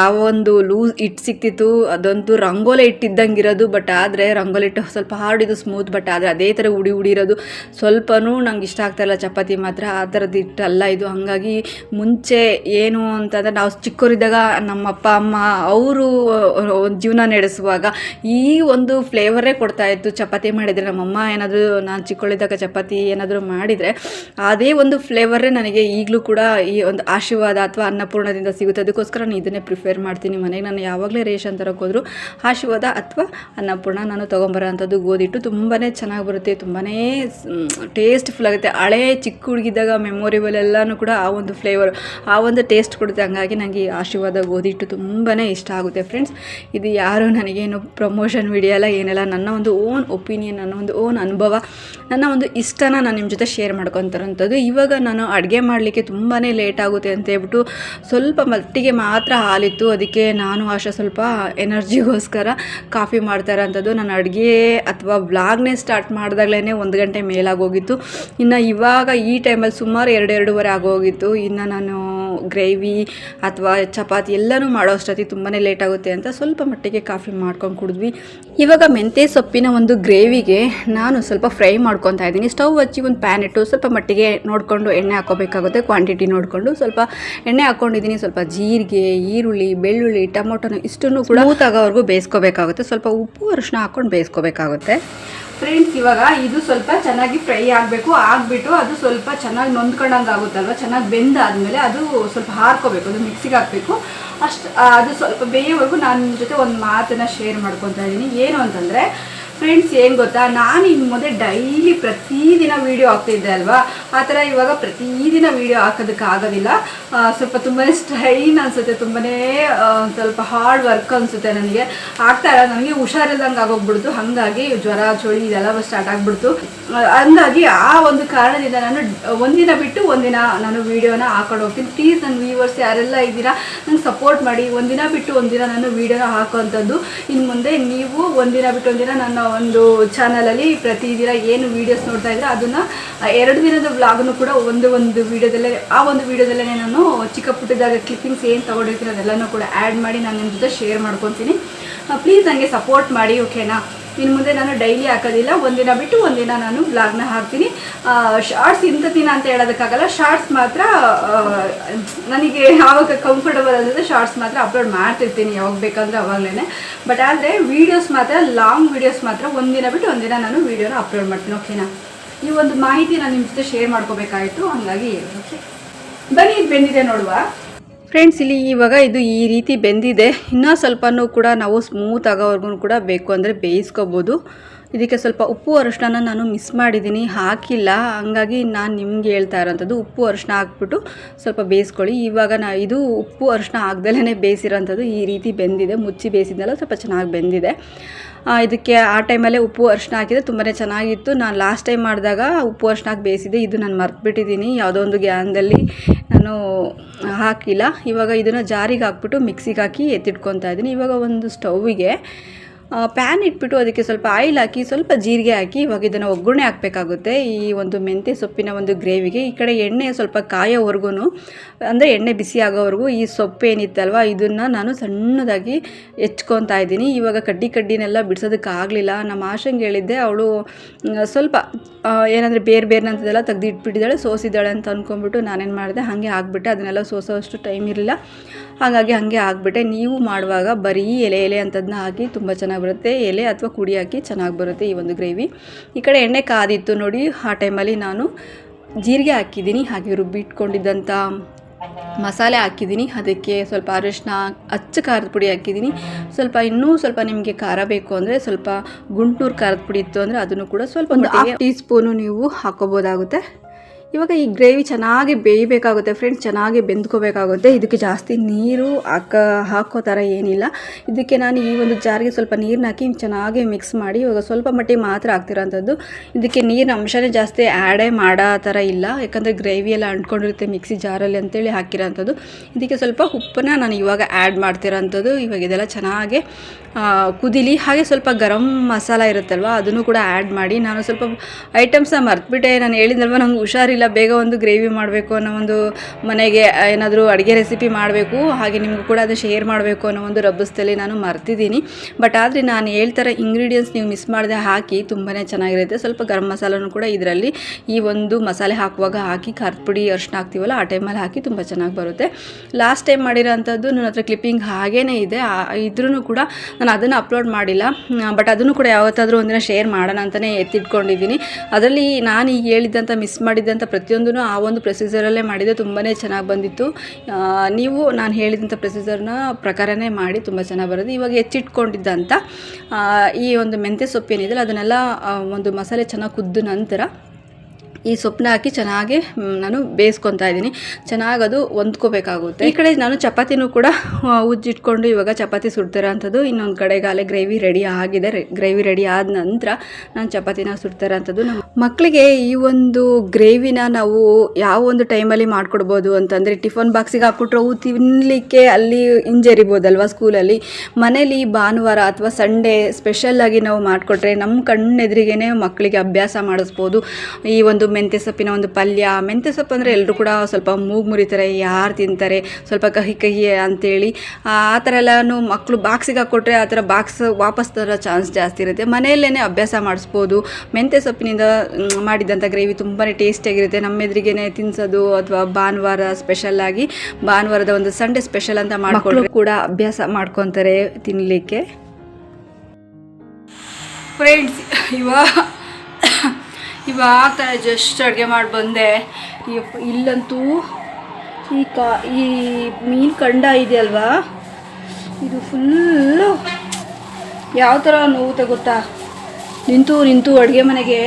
ಆ ಒಂದು ಲೂಸ್ ಹಿಟ್ಟು ಸಿಕ್ತಿತ್ತು, ಅದಂತೂ ರಂಗೋಲೆ ಇಟ್ಟಿದ್ದಂಗೆ ಇರೋದು ಬಟ್ ಆದರೆ ರಂಗೋಲೆ ಹಿಟ್ಟು ಸ್ವಲ್ಪ ಹಾರ್ಡ್ ಇದು ಸ್ಮೂತ್ ಬಟ್ ಆದರೆ ಅದೇ ಥರ ಉಡಿ ಉಡಿ ಇರೋದು. ಸ್ವಲ್ಪನೂ ನಂಗೆ ಇಷ್ಟ ಆಗ್ತಾಯಿಲ್ಲ ಚಪಾತಿ ಮಾತ್ರ, ಆ ಥರದ್ದು ಹಿಟ್ಟಲ್ಲ ಇದು. ಹಾಗಾಗಿ ಮುಂಚೆ ಏನು ಅಂತಂದರೆ, ನಾವು ಚಿಕ್ಕವರಿದ್ದಾಗ ನಮ್ಮ ಅಪ್ಪ, ಅಮ್ಮ, ಅವರು ಜೀವನ ನಡೆಸುವಾಗ ಈ ಒಂದು ಫ್ಲೇವರೇ ಕೊಡ್ತಾಯಿತ್ತು ಚಪಾತಿ ಮಾಡಿದರೆ ನಮ್ಮಮ್ಮ ಏನಾದರೂ, ನಾನು ಚಿಕ್ಕವಳಿದ್ದಾಗ ಚಪಾತಿ ಏನಾದರೂ ಮಾಡಿದರೆ, ಅದೇ ಒಂದು ಫ್ಲೇವರೇ ನನಗೆ ಈಗಲೂ ಕೂಡ ಈ ಒಂದು ಆಶೀರ್ವಾದ ಅಥವಾ ಅನ್ನಪೂರ್ಣದಿಂದ ಸಿಗುತ್ತೆ. ಅದಕ್ಕೋಸ್ಕರ ನಾನು ಇದನ್ನೇ ಪ್ರಿಫೇರ್ ಮಾಡ್ತೀನಿ ಮನೆಗೆ. ನಾನು ಯಾವಾಗಲೇ ರೇಷನ್ ತರಕ್ಕೆ ಹೋದರೂ ಆಶೀರ್ವಾದ ಅಥವಾ ಅನ್ನಪೂರ್ಣ ನಾನು ತೊಗೊಂಬರೋ ಅಂಥದ್ದು ಗೋಧಿಟ್ಟು ತುಂಬಾ ಚೆನ್ನಾಗಿ ಬರುತ್ತೆ. ತುಂಬಾ ಟೇಸ್ಟ್ಫುಲ್ ಆಗುತ್ತೆ. ಹಳೇ ಚಿಕ್ಕ ಹುಡುಗಿದ್ದಾಗ ಮೆಮೊರಿಬಲ್ ಎಲ್ಲನೂ ಕೂಡ ಆ ಒಂದು ಫ್ಲೇವರ್ ಆ ಒಂದು ಟೇಸ್ಟ್ ಕೊಡುತ್ತೆ. ಹಂಗಾಗಿ ನನಗೆ ಈ ಆಶೀರ್ವಾದ ಗೋಧಿಟ್ಟು ತುಂಬಾ ಇಷ್ಟ ಆಗುತ್ತೆ ಫ್ರೆಂಡ್ಸ್ ಇದು ಯಾರು ನನಗೇನು ಪ್ರಮೋಷನ್ ವಿಡಿಯೋ ಎಲ್ಲ ಏನೆಲ್ಲ. ನನ್ನ ಒಂದು ಓನ್ ಒಪಿನಿಯನ್ ನನ್ನ ಒಂದು ಓನ್ ಅನುಭವ, ನನ್ನ ಒಂದು ಇಷ್ಟನ ನಾನು ನಿಮ್ಮ ಜೊತೆ ಶೇರ್ ಮಾಡ್ಕೊತಾರಂಥದ್ದು. ಇವಾಗ ನಾನು ಅಡುಗೆ ಮಾಡಲಿಕ್ಕೆ ತುಂಬಾ ಲೇಟ್ ಆಗುತ್ತೆ ಅಂತ ಹೇಳ್ಬಿಟ್ಟು ಸ್ವಲ್ಪ ಮಟ್ಟಿಗೆ ಮಾತ್ರ ಹಾಲಿತ್ತು. ಅದಕ್ಕೆ ನಾನು ಆಶಾ ಸ್ವಲ್ಪ ಎನರ್ಜಿಗೋಸ್ಕರ ಕಾಫಿ ಮಾಡ್ತಾ ಇರೋಂಥದ್ದು. ನಾನು ಅಡುಗೆ ಅಥವಾ ವ್ಲಾಗ್ನೇ ಸ್ಟಾರ್ಟ್ ಮಾಡಿದಾಗಲೇ ಒಂದು ಗಂಟೆ ಮೇಲಾಗೋಗಿತ್ತು. ಇನ್ನು ಇವಾಗ ಈ ಟೈಮಲ್ಲಿ ಸುಮಾರು ಎರಡು, ಎರಡೂವರೆ ಆಗೋಗಿತ್ತು. ಇನ್ನು ನಾನು ಗ್ರೇವಿ ಅಥವಾ ಚಪಾತಿ ಎಲ್ಲನೂ ಮಾಡೋ ಅಷ್ಟೊತ್ತಿಗೆ ತುಂಬಾ ಲೇಟ್ ಆಗುತ್ತೆ ಅಂತ ಸ್ವಲ್ಪ ಮಟ್ಟಿಗೆ ಕಾಫಿ ಮಾಡ್ಕೊಂಡು ಕುಡಿದ್ವಿ. ಇವಾಗ ಮೆಂತ್ಯ ಸೊಪ್ಪಿನ ಒಂದು ಗ್ರೇವಿಗೆ ನಾನು ಸ್ವಲ್ಪ ಫ್ರೈ ಮಾಡ್ಕೊತಾ ಇದ್ದೀನಿ. ಸ್ಟವ್ ಹಚ್ಚಿ ಒಂದು ಪ್ಯಾನ್ ಇಟ್ಟು ಸ್ವಲ್ಪ ಮಟ್ಟಿಗೆ ನೋಡಿಕೊಂಡು ಎಣ್ಣೆ ಹಾಕೋಬೇಕಾಗುತ್ತೆ ಕ್ವಾಂಟಿಟಿ ನೋಡಿಕೊಂಡು. ಸ್ವಲ್ಪ ಎಣ್ಣೆ ಹಾಕ್ಕೊಂಡಿದ್ದೀನಿ ಸ್ವಲ್ಪ ಜೀರಿಗೆ ಈರುಳ್ಳಿ ಬೆಳ್ಳುಳ್ಳಿ ಟೊಮೊಟೊನ ಇಷ್ಟನ್ನು ಕೂಡ ಊತಾಗೋವರೆಗೂ ಬೇಯಿಸ್ಕೋಬೇಕಾಗುತ್ತೆ. ಸ್ವಲ್ಪ ಉಪ್ಪು ಅರಿಶಿನ ಹಾಕ್ಕೊಂಡು ಬೇಯಿಸ್ಕೋಬೇಕಾಗುತ್ತೆ. ಫ್ರೆಂಡ್ಸ್ ಇವಾಗ ಇದು ಸ್ವಲ್ಪ ಚೆನ್ನಾಗಿ ಫ್ರೈ ಆಗಬೇಕು. ಆಗಿಬಿಟ್ಟು ಅದು ಸ್ವಲ್ಪ ಚೆನ್ನಾಗಿ ನೊಂದ್ಕೊಂಡಂಗೆ ಆಗುತ್ತಲ್ವ? ಚೆನ್ನಾಗಿ ಬೆಂದಾದಮೇಲೆ ಅದು ಸ್ವಲ್ಪ ಹಾರ್ಕೋಬೇಕು. ಅದು ಮಿಕ್ಸಿಗೆ ಹಾಕಬೇಕು. ಅಷ್ಟು ಅದು ಸ್ವಲ್ಪ ಬೇಯೋವರೆಗೂ ನಾನು ಜೊತೆ ಒಂದು ಮಾತನ್ನು ಶೇರ್ ಮಾಡ್ಕೊತಾ ಇದ್ದೀನಿ. ಏನು ಅಂತಂದರೆ ಫ್ರೆಂಡ್ಸ್ ಏನು ಗೊತ್ತಾ? ನಾನು ಇನ್ನು ಮುಂದೆ ಡೈಲಿ ಪ್ರತಿದಿನ ವೀಡಿಯೋ ಹಾಕ್ತಿದ್ದೆ ಅಲ್ವಾ? ಆ ಥರ ಇವಾಗ ಪ್ರತಿದಿನ ವೀಡಿಯೋ ಹಾಕೋದಕ್ಕೆ ಆಗೋದಿಲ್ಲ. ಸ್ವಲ್ಪ ತುಂಬಾ ಸ್ಟ್ರೈನ್ ಅನಿಸುತ್ತೆ ತುಂಬಾ ಸ್ವಲ್ಪ ಹಾರ್ಡ್ ವರ್ಕ್ ಅನಿಸುತ್ತೆ ನನಗೆ. ಆಗ್ತಾ ಇಲ್ಲ, ನನಗೆ ಹುಷಾರಿಲ್ದಂಗೆ ಆಗೋಗ್ಬಿಡ್ತು. ಹಾಗಾಗಿ ಜ್ವರ, ಚಳಿ ಇದೆಲ್ಲ ಸ್ಟಾರ್ಟ್ ಆಗಿಬಿಡ್ತು. ಹಂಗಾಗಿ ಆ ಒಂದು ಕಾರಣದಿಂದ ನಾನು ಒಂದಿನ ಬಿಟ್ಟು ಒಂದಿನ ನಾನು ವೀಡಿಯೋನ ಹಾಕೊಂಡು ಹೋಗ್ತೀನಿ. ಪ್ಲೀಸ್ ನನ್ನ ವ್ಯೂವರ್ಸ್ ಯಾರೆಲ್ಲ ಇದ್ದೀರಾ ನಂಗೆ ಸಪೋರ್ಟ್ ಮಾಡಿ. ಒಂದಿನ ಬಿಟ್ಟು ಒಂದಿನ ನಾನು ವೀಡಿಯೋನ ಹಾಕೋವಂಥದ್ದು. ಇನ್ನು ಮುಂದೆ ನೀವು ಒಂದಿನ ಬಿಟ್ಟು ಒಂದಿನ ನನ್ನ ಒಂದು ಚಾನಲಲ್ಲಿ ಪ್ರತಿದಿನ ಏನು ವೀಡಿಯೋಸ್ ನೋಡ್ತಾ ಇದ್ರೆ ಅದನ್ನು ಎರಡು ದಿನದ ವ್ಲಾಗ್ನು ಕೂಡ ಒಂದು ಒಂದು ವೀಡಿಯೋದಲ್ಲೇ ಆ ಒಂದು ವೀಡಿಯೋದಲ್ಲೇ ನಾನು ಚಿಕ್ಕ ಪುಟ್ಟದಾಗ ಕ್ಲಿಪ್ಪಿಂಗ್ಸ್ ಏನು ತೊಗೊಂಡಿರ್ತೀನಿ ಅದೆಲ್ಲನೂ ಕೂಡ ಆ್ಯಡ್ ಮಾಡಿ ನಾನು ನಿಮ್ಮ ಜೊತೆ ಶೇರ್ ಮಾಡ್ಕೊತೀನಿ. ಪ್ಲೀಸ್ ನನಗೆ ಸಪೋರ್ಟ್ ಮಾಡಿ ಓಕೆನಾ ಇನ್ನು ಮುಂದೆ ನಾನು ಡೈಲಿ ಹಾಕೋದಿಲ್ಲ. ಒಂದಿನ ಬಿಟ್ಟು ಒಂದಿನ ನಾನು ಬ್ಲಾಗ್ನ ಹಾಕ್ತೀನಿ. ಶಾರ್ಟ್ಸ್ ದಿನ ಅಂತ ಹೇಳೋದಕ್ಕಾಗಲ್ಲ. ಶಾರ್ಟ್ಸ್ ಮಾತ್ರ ನನಗೆ ಯಾವಾಗ ಕಂಫರ್ಟಬಲ್ ಅಂದರೆ ಶಾರ್ಟ್ಸ್ ಮಾತ್ರ ಅಪ್ಲೋಡ್ ಮಾಡ್ತಿರ್ತೀನಿ ಯಾವಾಗ ಬೇಕಂದ್ರೆ ಅವಾಗಲೇ ಬಟ್ ಆದರೆ ವೀಡಿಯೋಸ್ ಮಾತ್ರ ಲಾಂಗ್ ವೀಡಿಯೋಸ್ ಮಾತ್ರ ಒಂದಿನ ಬಿಟ್ಟು ಒಂದಿನ ನಾನು ವೀಡಿಯೋನ ಅಪ್ಲೋಡ್ ಮಾಡ್ತೀನಿ ಓಕೆನಾ ಈ ಒಂದು ಮಾಹಿತಿ ನಾನು ನಿಮ್ಮ ಜೊತೆ ಶೇರ್ ಮಾಡ್ಕೋಬೇಕಾಯಿತು. ಹಾಗಾಗಿ ಓಕೆ ಬನ್ನಿ ಬೆಂದಿದೆ ನೋಡುವ. ಫ್ರೆಂಡ್ಸ್ ಇಲ್ಲಿ ಇವಾಗ ಇದು ಈ ರೀತಿ ಬೆಂದಿದೆ. ಇನ್ನೂ ಸ್ವಲ್ಪನೂ ಕೂಡ ನಾವು ಸ್ಮೂತ್ ಆಗೋವರೆಗೂ ಕೂಡ ಬೇಕು ಅಂದರೆ ಬೇಯಿಸ್ಕೋಬೋದು. ಇದಕ್ಕೆ ಸ್ವಲ್ಪ ಉಪ್ಪು ಅರಿಶಿನ ನಾನು ಮಿಸ್ ಮಾಡಿದ್ದೀನಿ, ಹಾಕಿಲ್ಲ. ಹಂಗಾಗಿ ನಾನು ನಿಮ್ಗೆ ಹೇಳ್ತಾ ಇರೋಂಥದ್ದು ಉಪ್ಪು ಅರಿಶಿನ ಹಾಕ್ಬಿಟ್ಟು ಸ್ವಲ್ಪ ಬೇಯಿಸ್ಕೊಳ್ಳಿ. ಇವಾಗ ನಾ ಇದು ಉಪ್ಪು ಅರಿಶಿನ ಹಾಕ್ದಲೇ ಬೇಯಿಸಿರೋಂಥದ್ದು ಈ ರೀತಿ ಬೆಂದಿದೆ, ಮುಚ್ಚಿ ಬೇಯಿಸಿದ್ನಲ್ಲ ಸ್ವಲ್ಪ ಚೆನ್ನಾಗಿ ಬೆಂದಿದೆ. ಇದಕ್ಕೆ ಆ ಟೈಮಲ್ಲೇ ಉಪ್ಪು ಅರಿಶಿನ ಹಾಕಿದ್ರೆ ತುಂಬಾ ಚೆನ್ನಾಗಿತ್ತು. ನಾನು ಲಾಸ್ಟ್ ಟೈಮ್ ಮಾಡಿದಾಗ ಉಪ್ಪು ಅರಿಶಿನ ಹಾಕಿ ಬೇಯಿಸಿದೆ ಇದು ನಾನು ಮರ್ತ್ಬಿಟ್ಟಿದ್ದೀನಿ. ಯಾವುದೋ ಒಂದು ಗ್ಯಾನ್ದಲ್ಲಿ ನಾನು ಹಾಕಿಲ್ಲ. ಇವಾಗ ಇದನ್ನು ಜಾರಿಗೆ ಹಾಕ್ಬಿಟ್ಟು ಮಿಕ್ಸಿಗೆ ಹಾಕಿ ಎತ್ತಿಟ್ಕೊತಾ ಇದ್ದೀನಿ. ಇವಾಗ ಒಂದು ಸ್ಟೌವಿಗೆ ಪ್ಯಾನ್ ಇಟ್ಬಿಟ್ಟು ಅದಕ್ಕೆ ಸ್ವಲ್ಪ ಆಯಿಲ್ ಹಾಕಿ, ಸ್ವಲ್ಪ ಜೀರಿಗೆ ಹಾಕಿ ಇವಾಗ ಇದನ್ನು ಒಗ್ಗರಣೆ ಹಾಕಬೇಕಾಗುತ್ತೆ. ಈ ಒಂದು ಮೆಂತ್ಯ ಸೊಪ್ಪಿನ ಒಂದು ಗ್ರೇವಿಗೆ ಈ ಕಡೆ ಎಣ್ಣೆ ಸ್ವಲ್ಪ ಕಾಯೋವರೆಗೂ ಅಂದರೆ ಎಣ್ಣೆ ಬಿಸಿ ಆಗೋವರೆಗೂ ಈ ಸೊಪ್ಪು ಏನಿತ್ತಲ್ವ, ಇದನ್ನು ನಾನು ಸಣ್ಣದಾಗಿ ಹೆಚ್ಕೊತಾ ಇದ್ದೀನಿ. ಇವಾಗ ಕಡ್ಡಿ ಕಡ್ಡಿನೆಲ್ಲ ಬಿಡಿಸೋದಕ್ಕಾಗಲಿಲ್ಲ ನಮ್ಮ ಆಶಂಗೆ ಹೇಳಿದ್ದೆ, ಅವಳು ಸ್ವಲ್ಪ ಏನಂದರೆ ಬೇರೆ ಬೇರೆ ಅಂತದೆಲ್ಲ ತೆಗ್ದು ಇಟ್ಬಿಟ್ಟಿದ್ದಾಳೆ ಸೋಸಿದ್ದಾಳೆ ಅಂತ ಅಂದ್ಕೊಂಡ್ಬಿಟ್ಟು ನಾನೇನು ಮಾಡಿದೆ, ಹಾಗೆ ಆಗಿಬಿಟ್ಟೆ. ಅದನ್ನೆಲ್ಲ ಸೋಸೋಷ್ಟು ಟೈಮ್ ಇರಲಿಲ್ಲ. ಹಾಗಾಗಿ ಹಾಗೆ ಆಗಿಬಿಟ್ಟೆ. ನೀವು ಮಾಡುವಾಗ ಬರೀ ಎಲೆ ಎಲೆ ಅಂಥದ್ದನ್ನ ಹಾಕಿ ತುಂಬ ಚೆನ್ನಾಗಿ ಬರುತ್ತೆ ಎಲೆ ಅಥವಾ ಕುಡಿ ಹಾಕಿ ಚೆನ್ನಾಗಿ ಬರುತ್ತೆ ಈ ಒಂದು ಗ್ರೇವಿ. ಈ ಕಡೆ ಎಣ್ಣೆ ಕಾದಿತ್ತು ನೋಡಿ ಆ ಟೈಮಲ್ಲಿ ನಾನು ಜೀರಿಗೆ ಹಾಕಿದ್ದೀನಿ ಹಾಗೆ ರುಬ್ಬಿಟ್ಕೊಂಡಿದ್ದಂಥ ಮಸಾಲೆ ಹಾಕಿದ್ದೀನಿ. ಅದಕ್ಕೆ ಸ್ವಲ್ಪ ಅರಿಶಿನ ಅಚ್ಚ ಖಾರದ ಪುಡಿ ಹಾಕಿದ್ದೀನಿ. ಸ್ವಲ್ಪ ಇನ್ನೂ ಸ್ವಲ್ಪ ನಿಮಗೆ ಖಾರ ಬೇಕು ಅಂದರೆ ಸ್ವಲ್ಪ ಗುಂಟೂರು ಖಾರದ ಪುಡಿ ಇತ್ತು ಅಂದರೆ ಅದನ್ನು ಕೂಡ ಸ್ವಲ್ಪ ಒಂದು ಟೀ ಸ್ಪೂನು ನೀವು ಹಾಕೋಬೋದಾಗುತ್ತೆ. ಇವಾಗ ಈ ಗ್ರೇವಿ ಚೆನ್ನಾಗಿ ಬೇಯಬೇಕಾಗುತ್ತೆ ಫ್ರೆಂಡ್ಸ್ ಚೆನ್ನಾಗಿ ಬೆಂದ್ಕೋಬೇಕಾಗುತ್ತೆ. ಇದಕ್ಕೆ ಜಾಸ್ತಿ ನೀರು ಹಾಕ, ಹಾಕೋ ಥರ ಏನಿಲ್ಲ. ಇದಕ್ಕೆ ನಾನು ಈ ಒಂದು ಜಾರಿಗೆ ಸ್ವಲ್ಪ ನೀರನ್ನ ಹಾಕಿ ಚೆನ್ನಾಗಿ ಮಿಕ್ಸ್ ಮಾಡಿ, ಇವಾಗ ಸ್ವಲ್ಪ ಮಟ್ಟಿಗೆ ಮಾತ್ರ ಹಾಕ್ತಿರೋಂಥದ್ದು. ಇದಕ್ಕೆ ನೀರಿನ ಅಂಶನೇ ಜಾಸ್ತಿ ಆ್ಯಡೇ ಮಾಡೋ ಥರ ಇಲ್ಲ. ಯಾಕಂದರೆ ಗ್ರೇವಿ ಎಲ್ಲ ಅಂಟ್ಕೊಂಡಿರುತ್ತೆ ಮಿಕ್ಸಿ ಜಾರಲ್ಲಿ ಅಂತೇಳಿ ಹಾಕಿರೋಂಥದ್ದು. ಇದಕ್ಕೆ ಸ್ವಲ್ಪ ಉಪ್ಪನ್ನ ನಾನು ಇವಾಗ ಆ್ಯಡ್ ಮಾಡ್ತಿರೋಂಥದ್ದು. ಇವಾಗ ಇದೆಲ್ಲ ಚೆನ್ನಾಗಿ ಕುದಿಲಿ ಹಾಗೆ ಸ್ವಲ್ಪ ಗರಂ ಮಸಾಲ ಇರುತ್ತಲ್ವ, ಅದನ್ನು ಕೂಡ ಆ್ಯಡ್ ಮಾಡಿ ನಾನು ಸ್ವಲ್ಪ ಐಟಮ್ಸ್ನ ಮರ್ತ್ಬಿಟ್ಟೆ. ನಾನು ಹೇಳಿದ್ನಲ್ವ, ನಂಗೆ ಹುಷಾರಿಲ್ಲ, ಬೇಗ ಒಂದು ಗ್ರೇವಿ ಮಾಡಬೇಕು ಅನ್ನೋ ಒಂದು ಮನೆಗೆ ಏನಾದರೂ ಅಡುಗೆ ರೆಸಿಪಿ ಮಾಡಬೇಕು, ಹಾಗೆ ನಿಮಗೂ ಕೂಡ ಅದು ಶೇರ್ ಮಾಡಬೇಕು ಅನ್ನೋ ಒಂದು ರಬ್ಬಸ್ತಲ್ಲಿ ನಾನು ಮರ್ತಿದ್ದೀನಿ. ಬಟ್ ಆದರೆ ನಾನು ಹೇಳ್ತಾರ ಇಂಗ್ರೀಡಿಯೆಂಟ್ಸ್ ನೀವು ಮಿಸ್ ಮಾಡದೆ ಹಾಕಿ ತುಂಬಾ ಚೆನ್ನಾಗಿರುತ್ತೆ. ಸ್ವಲ್ಪ ಗರಂ ಮಸಾಲನೂ ಕೂಡ ಇದರಲ್ಲಿ ಈ ಒಂದು ಮಸಾಲೆ ಹಾಕುವಾಗ ಹಾಕಿ ಖಾರದ ಪುಡಿ ಅರ್ಶಿನ ಹಾಕ್ತೀವಲ್ಲ, ಆ ಟೈಮಲ್ಲಿ ಹಾಕಿ ತುಂಬ ಚೆನ್ನಾಗಿ ಬರುತ್ತೆ. ಲಾಸ್ಟ್ ಟೈಮ್ ಮಾಡಿರೋಂಥದ್ದು ನನ್ನ ಹತ್ರ ಕ್ಲಿಪ್ಪಿಂಗ್ ಹಾಗೇ ಇದೆ. ಇದ್ರೂ ಕೂಡ ನಾನು ಅದನ್ನು ಅಪ್ಲೋಡ್ ಮಾಡಿಲ್ಲ. ಬಟ್ ಅದನ್ನು ಕೂಡ ಯಾವತ್ತಾದರೂ ಒಂದಿನ ಶೇರ್ ಮಾಡೋಣ ಅಂತಲೇ ಎತ್ತಿಟ್ಕೊಂಡಿದ್ದೀನಿ. ಅದರಲ್ಲಿ ನಾನು ಈಗ ಹೇಳಿದ್ದಂಥ ಮಿಸ್ ಮಾಡಿದ್ದಂಥ ಪ್ರತಿಯೊಂದೂ ಆ ಒಂದು ಪ್ರೊಸೀಜರಲ್ಲೇ ಮಾಡಿದ್ದೆ ತುಂಬಾ ಚೆನ್ನಾಗಿ ಬಂದಿತ್ತು. ನೀವು ನಾನು ಹೇಳಿದಂಥ ಪ್ರೊಸೀಜರ್ನ ಪ್ರಕಾರನೇ ಮಾಡಿ ತುಂಬ ಚೆನ್ನಾಗಿ ಬರೋದು. ಇವಾಗ ಹೆಚ್ಚಿಟ್ಕೊಂಡಿದ್ದಂಥ ಈ ಒಂದು ಮೆಂತ್ಯ ಸೊಪ್ಪು ಏನಿದೆ ಅದನ್ನೆಲ್ಲ ಒಂದು ಮಸಾಲೆ ಚೆನ್ನಾಗಿ ಕುದ್ದ ನಂತರ ಈ ಸೊಪ್ಪನ್ನ ಹಾಕಿ ಚೆನ್ನಾಗಿ ನಾನು ಬೇಯಿಸ್ಕೊತಾ ಇದ್ದೀನಿ. ಚೆನ್ನಾಗಿ ಅದು ಹೊಂದ್ಕೋಬೇಕಾಗುತ್ತೆ. ಈ ಕಡೆ ನಾನು ಚಪಾತಿನೂ ಕೂಡ ಉಜ್ಜಿಟ್ಕೊಂಡು ಇವಾಗ ಚಪಾತಿ ಸುಡ್ತಿರೋ ಅಂಥದ್ದು ಇನ್ನೊಂದು ಕಡೆಗಾಲೆ ಗ್ರೇವಿ ರೆಡಿ ಆಗಿದೆ. ಗ್ರೇವಿ ರೆಡಿ ಆದ ನಂತರ ನಾನು ಚಪಾತಿನ ಸುಡ್ತಿರೋ ಅಂಥದ್ದು ನಮ್ಮ ಮಕ್ಕಳಿಗೆ ಈ ಒಂದು ಗ್ರೇವಿನ ನಾವು ಯಾವ ಒಂದು ಟೈಮಲ್ಲಿ ಮಾಡಿಕೊಡ್ಬೋದು ಅಂತಂದರೆ ಟಿಫನ್ ಬಾಕ್ಸಿಗೆ ಹಾಕ್ಬಿಟ್ರೆ ಅವು ತಿನ್ನಲಿಕ್ಕೆ ಅಲ್ಲಿ ಹಿಂಜರಿಬೋದಲ್ವ ಸ್ಕೂಲಲ್ಲಿ? ಮನೇಲಿ ಭಾನುವಾರ ಅಥವಾ ಸಂಡೇ ಸ್ಪೆಷಲ್ಲಾಗಿ ನಾವು ಮಾಡಿಕೊಟ್ರೆ ನಮ್ಮ ಕಣ್ಣೆದುರಿಗೇ ಮಕ್ಕಳಿಗೆ ಅಭ್ಯಾಸ ಮಾಡಿಸ್ಬೋದು. ಈ ಒಂದು ಮೆಂತ್ಯ ಸೊಪ್ಪಿನ ಒಂದು ಪಲ್ಯ. ಮೆಂತ್ಯ ಸೊಪ್ಪು ಅಂದರೆ ಎಲ್ಲರೂ ಕೂಡ ಸ್ವಲ್ಪ ಮೂಗು ಮುರಿತಾರೆ ಯಾರು ತಿಂತಾರೆ ಸ್ವಲ್ಪ ಕಹಿ ಕಹಿ ಅಂತೇಳಿ. ಆ ಥರ ಎಲ್ಲನೂ ಮಕ್ಕಳು ಬಾಕ್ಸಿಗೆ ಹಾಕ್ಕೊಟ್ರೆ ಆ ಥರ ಬಾಕ್ಸ್ ವಾಪಸ್ ತರೋ ಚಾನ್ಸ್ ಜಾಸ್ತಿ ಇರುತ್ತೆ. ಮನೆಯಲ್ಲೇ ಅಭ್ಯಾಸ ಮಾಡಿಸ್ಬೋದು. ಮೆಂತ್ಯ ಸೊಪ್ಪಿನಿಂದ ಮಾಡಿದಂಥ ಗ್ರೇವಿ ತುಂಬಾ ಟೇಸ್ಟಿಯಾಗಿರುತ್ತೆ. ನಮ್ಮ ಎದುರಿಗೇನೆ ತಿನ್ಸೋದು ಅಥವಾ ಭಾನುವಾರ ಸ್ಪೆಷಲ್ಲಾಗಿ ಭಾನುವಾರದ ಒಂದು ಸಂಡೇ ಸ್ಪೆಷಲ್ ಅಂತ ಮಾಡ್ಕೊಂಡು ಕೂಡ ಅಭ್ಯಾಸ ಮಾಡ್ಕೊತಾರೆ ತಿನ್ನಲಿಕ್ಕೆ ಫ್ರೆಂಡ್ಸ್ ಇವಾಗ ಇವಾಗ ಜಸ್ಟ್ ಅಡುಗೆ ಮಾಡಿ ಬಂದೆ. ಇಲ್ಲಂತೂ ಈ ಕಾ, ಈ ಮೀನು ಕಂಡ ಇದೆಯಲ್ವಾ? ಇದು ಫುಲ್ಲು ಯಾವ ಥರ ನೋವು ಗೊತ್ತಾ? ನಿಂತು ನಿಂತು ಅಡುಗೆ ಮನೆಗೆ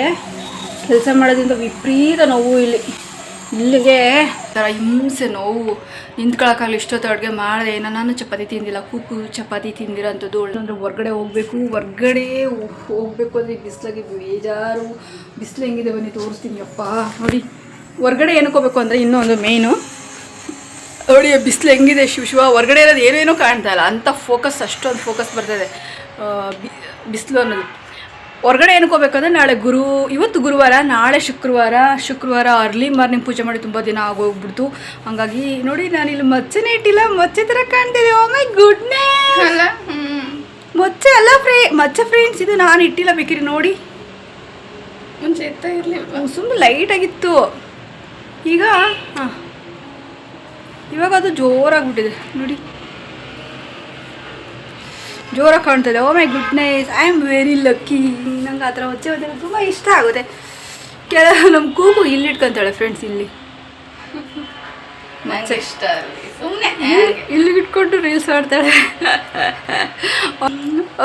ಕೆಲಸ ಮಾಡೋದ್ರಿಂದ ವಿಪರೀತ ನೋವು ಇಲ್ಲಿ. ಇಲ್ಲಿಗೆ ಥರ ಹಿಂಸೆ ನೋವು ನಿಂತ್ಕೊಳ್ಳೋಕ್ಕಾಗಲಿ ಇಷ್ಟೊತ್ತು ಅಡುಗೆ ಮಾಡಿದೆ ಏನೋ ನಾನು ಚಪಾತಿ ತಿಂದಿಲ್ಲ ಕೂಕು ಚಪಾತಿ ತಿಂದಿರೋ ಅಂಥದ್ದು ಅಂದರೆ ಹೊರ್ಗಡೆ ಹೋಗಬೇಕು, ಹೊರ್ಗಡೆ ಹೋಗ್ಬೇಕು ಅಂದರೆ ಬಿಸಿಲಾಗಿ ಬೇಜಾರು, ಬಿಸಿಲು ಹೆಂಗಿದೆ ಬನ್ನಿ ತೋರಿಸ್ತೀನಿ ಅಪ್ಪ. ನೋಡಿ, ಹೊರ್ಗಡೆ ಏನಕ್ಕೋಬೇಕು ಅಂದರೆ ಒಂದು ಮೇಯ್ನು ನೋಡಿ, ಬಿಸಿಲು ಹೆಂಗಿದೆ, ಶಿವ ಶಿವ, ಹೊರಗಡೆ ಇರೋದು ಏನೇನೂ ಕಾಣ್ತಾ ಇಲ್ಲ. ಅಂಥ ಫೋಕಸ್ ಅಷ್ಟೊಂದು ಫೋಕಸ್ ಬರ್ತದೆ ಬಿಸಿಲು ಅನ್ನೋದು. ಹೊರಗಡೆ ಏನಕ್ಕೋಬೇಕಂದ್ರೆ ನಾಳೆ ಗುರು ಇವತ್ತು ಗುರುವಾರ ನಾಳೆ ಶುಕ್ರವಾರ ಶುಕ್ರವಾರ ಅರ್ಲಿ ಮಾರ್ನಿಂಗ್ ಪೂಜೆ ಮಾಡಿ ತುಂಬ ದಿನ ಆಗೋಗ್ಬಿಡ್ತು. ಹಂಗಾಗಿ ನೋಡಿ ನಾನು ಇಲ್ಲಿ ಮಚ್ಚೆನೇ ಇಟ್ಟಿಲ್ಲ ಮಚ್ಚೆ ಥರ ಕಾಣ್ತಿದೆ. ಓ ಮೈ ಗುಡ್ನೇ ಅಲ್ಲ ಮಚ್ಚೆ ಅಲ್ಲ ಫ್ರೇ ಮಚ್ಚ ಫ್ರೆಂಡ್ಸ್ ಇದು ನಾನು ಇಟ್ಟಿಲ್ಲ ಬೇಕಿರಿ ನೋಡಿ. ಮುಂಚೆ ಇತ್ತ ಇರಲಿಲ್ಲ ಸುಮ್ಮನೆ ಲೈಟ್ ಆಗಿತ್ತು. ಈಗ ಹಾಂ. ಇವಾಗ ಅದು ಜೋರಾಗ್ಬಿಟ್ಟಿದೆ. ನೋಡಿ. ಜೋರಾಗಿ ಕಾಣ್ತದೆ. ಓ my goodness I am very lucky ನಂಗೆ ಆ ಥರ ಹೊಚ್ಚೆ ಹೊತ್ತೆ ತುಂಬ ಇಷ್ಟ ಆಗುತ್ತೆ. ಕೆಲ ನಮ್ಮ ಕೂಗು ಇಲ್ಲಿ ಇಟ್ಕೊಂತಾಳೆ ಫ್ರೆಂಡ್ಸ್ ಇಲ್ಲಿ. ಇಷ್ಟ ಸುಮ್ಮನೆ ಇಲ್ಲಿ ಇಟ್ಕೊಂಡು ರೀಲ್ಸ್ ಮಾಡ್ತಾಳೆ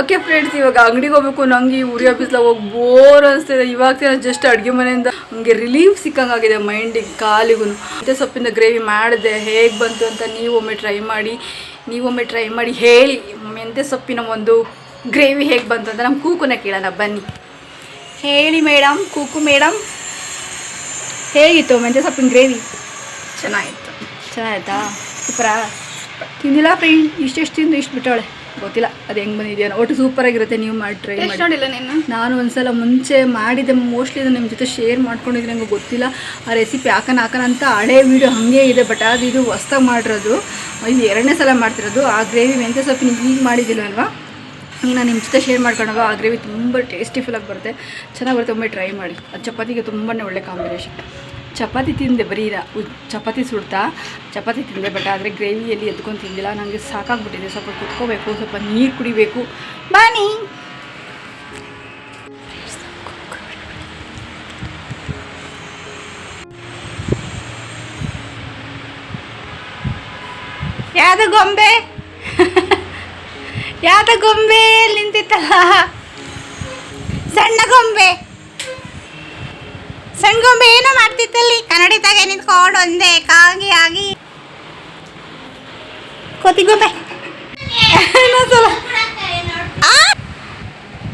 ಓಕೆ ಫ್ರೆಂಡ್ಸ್ ಇವಾಗ ಅಂಗಡಿಗೆ ಹೋಗ್ಬೇಕು ನಂಗೆ ಈ ಉರಿ ಆಫೀಸ್ಲ ಹೋಗಿ ಬೋರ್ ಅನಿಸ್ತಿದೆ. ಇವಾಗ ಜಸ್ಟ್ ಅಡುಗೆ ಮನೆಯಿಂದ ಹಂಗೆ ರಿಲೀಫ್ ಸಿಕ್ಕಂಗಾಗಿದೆ ಮೈಂಡಿಗೆ ಕಾಲಿಗೂ. ಮತ್ತೆ ಸೊಪ್ಪಿಂದ ಗ್ರೇವಿ ಮಾಡಿದೆ ಹೇಗೆ ಬಂತು ಅಂತ ನೀವೊಮ್ಮೆ ಟ್ರೈ ಮಾಡಿ ನೀವೊಮ್ಮೆ ಟ್ರೈ ಮಾಡಿ ಹೇಳಿ. ಮೆಂತ್ಯ ಸೊಪ್ಪಿನ ಒಂದು ಗ್ರೇವಿ ಹೇಗೆ ಬಂತು ಅಂತ ನಮ್ಮ ಕೂಕುನ ಕೇಳೋಣ ಬನ್ನಿ. ಹೇಳಿ ಮೇಡಮ್ ಕೂಕು ಮೇಡಮ್ ಹೇಗಿತ್ತು ಮೆಂತ್ಯ ಸೊಪ್ಪಿನ ಗ್ರೇವಿ? ಚೆನ್ನಾಗಿತ್ತು. ಚೆನ್ನಾಗಿತ್ತಾ? ಸೂಪರಾ? ತಿಂದಿಲ್ಲ ಫ್ರೆಂಡ್ ಇಷ್ಟೆಷ್ಟು ತಿಂದು ಇಷ್ಟು ಬಿಟ್ಟವಳೆ. ಗೊತ್ತಿಲ್ಲ. ಅದು ಹೆಂಗೆ ಬಂದಿದೆಯೋ ಒಟ್ಟು ಸೂಪರಾಗಿರುತ್ತೆ ನೀವು ಮಾಡಿ ಟ್ರೈ ಮಾಡಿಲ್ಲ ನೀನು? ನಾನು ಒಂದ್ಸಲ ಮುಂಚೆ ಮಾಡಿದ್ದೆ ಮೋಸ್ಟ್ಲಿ ಅದು ನಿಮ್ಮ ಜೊತೆ ಶೇರ್ ಮಾಡ್ಕೊಂಡಿದ್ರೆ ನಂಗೆ ಗೊತ್ತಿಲ್ಲ. ಆ ರೆಸಿಪಿ ಹಾಕೋಣ ಹಾಕೋಣ ಅಂತ ಹಳೆ ವೀಡಿಯೋ ಹಾಗೆ ಇದೆ ಬಟ್ ಅದು ಇದು ಹೊಸ್ದಾಗಿ ಮಾಡಿರೋದು. ಇದು ಎರಡನೇ ಸಲ ಮಾಡ್ತಿರೋದು. ಆ ಗ್ರೇವಿ ಮೆಂತ್ಯ ನೀವು ಈಗ ಮಾಡಿದ್ದಿಲ್ಲಲ್ವಾ ಈಗ ನಾನು ನಿಮ್ಮ ಜೊತೆ ಶೇರ್ ಮಾಡ್ಕೊಂಡಾಗ ಆ ಗ್ರೇವಿ ತುಂಬ ಟೇಸ್ಟಿ ಆಗಿ ಬರುತ್ತೆ. ಚೆನ್ನಾಗಿ ಬರುತ್ತೆ ಒಮ್ಮೆ ಟ್ರೈ ಮಾಡಿ. ಆ ಚಪಾತಿಗೆ ತುಂಬಾ ಒಳ್ಳೆ ಕಾಂಬಿನೇಷನ್ ಚಪಾತಿ ತಿಂದೆ, ಬರೀ ಚಪಾತಿ ಸುಡ್ತಾ, ಚಪಾತಿ ತಿಂದೆ ಬಟ್ ಆದರೆ ಗ್ರೇವಿಯಲ್ಲಿ ಎತ್ಕೊಂಡು ತಿಂದಿಲ್ಲ. ನನಗೆ ಸಾಕಾಗ್ಬಿಟ್ಟಿದೆ. ಸ್ವಲ್ಪ ಕುತ್ಕೋಬೇಕು, ಸ್ವಲ್ಪ ನೀರು ಕುಡಿಬೇಕು. ಬಾನಿ ಯಾವ್ದು ಗೊಂಬೆ? ಯಾವ್ದು ಗೊಂಬೆ ನಿಂತಿತ್ತಲ್ಲ? ಸಣ್ಣ ಗೊಂಬೆ! ಸಣ್ಣ ಗೊಂಬೆ ಏನೋ ಮಾಡ್ತಿತ್ತಲ್ಲಿ? ಕನ್ನಡಿತಾಗೆ ನಿಂತ್ಕೊಂಡು ಒಂದೇ ಕಾಗಿ ಆಗಿ. ಕೋತಿ ಗೊಂಬೆ. ಇನ್ನೊಂದ್ಸಲ. ಆ?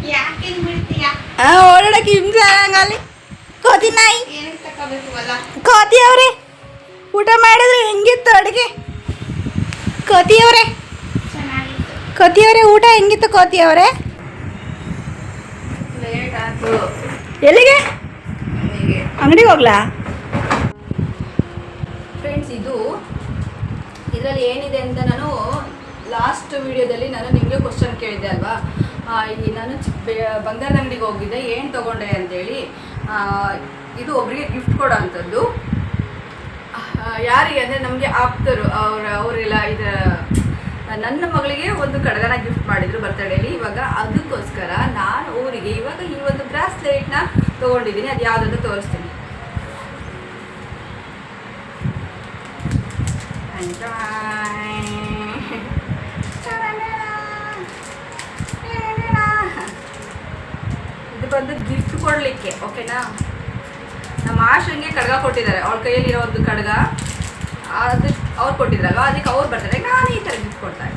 ಯಾಕೆ ಬಿಡ್ತೀಯಾ? ಆ, ಓಡಾಡಕ್ಕೆ ಹಿಂಸೆ ಆಗಂಗಲ್ಲಿ ಕೋತಿ ನಾಯಿ. ಕೋತಿ ಅವ್ರೆ. ಊಟ ಮಾಡಿದ್ರೆ ಹೆಂಗಿತ್ತು ಅಡುಗೆ? ಕೋತಿ ಅವರೇ. ಚೆನ್ನಾಗಿತ್ತು. ಕೋತಿ ಅವರೇ ಊಟ ಹೆಂಗಿತ್ತು ಕೋತಿ ಅವರೇ? ಎಲ್ಲಿಗೆ? ಅಂಗಡಿಗೆ ಹೋಗ್ಲಾ? ಫ್ರೆಂಡ್ಸ್ ಇದು ಇದರಲ್ಲಿ ಏನಿದೆ ಅಂತ ನಾನು ಲಾಸ್ಟ್ ವಿಡಿಯೋದಲ್ಲಿ ನಾನು ನಿಮಗೆ ಕ್ವಶನ್ ಕೇಳಿದ್ದೆ ಅಲ್ವಾ? ಈ ನಾನು ಬಂಗಾರದ ಅಂಗಡಿಗೆ ಹೋಗಿದ್ದೆ. ಏನು ತೊಗೊಂಡೆ ಅಂತೇಳಿ ಇದು ಒಬ್ಬರಿಗೆ ಗಿಫ್ಟ್ ಕೊಡೋ ಅಂಥದ್ದು ಯಾರಿಗೆ ಅಂದರೆ ನಮಗೆ ಆಪ್ತರು, ಅವ್ರ, ಅವರೆಲ್ಲ ಇದು, ನನ್ನ ಮಗಳಿಗೆ ಒಂದು ಕಡಗನ ಗಿಫ್ಟ್ ಮಾಡಿದ್ರು ಬರ್ತಡೇಲಿ ಇವಾಗ ಅದಕ್ಕೋಸ್ಕರ ನಾನು ಅವರಿಗೆ ಇವಾಗ ಈ ಒಂದು ಬ್ರಾಸ್ಲೆಟ್ನ ತೊಗೊಂಡಿದ್ದೀನಿ. ಅದು ಯಾವುದಂತ ತೋರಿಸ್ತೀನಿ. ಇದು ಬಂದು ಗಿಫ್ಟ್ ಕೊಡಲಿಕ್ಕೆ ಓಕೆನಾ ನಮ್ಮ ಆಶಂಗೆ ಕಡ್ಗ ಕೊಟ್ಟಿದ್ದಾರೆ. ಅವ್ಳ ಕೈಯಲ್ಲಿರೋ ಒಂದು ಕಡ್ಗ, ಅದು ಅವ್ರು ಕೊಟ್ಟಿದ್ರಲ್ವ? ಅದಕ್ಕೆ ಅವ್ರು ಬರ್ತಾರೆ. ನಾನು ಈ ಥರ ಗಿಫ್ಟ್ ಕೊಡ್ತಾರೆ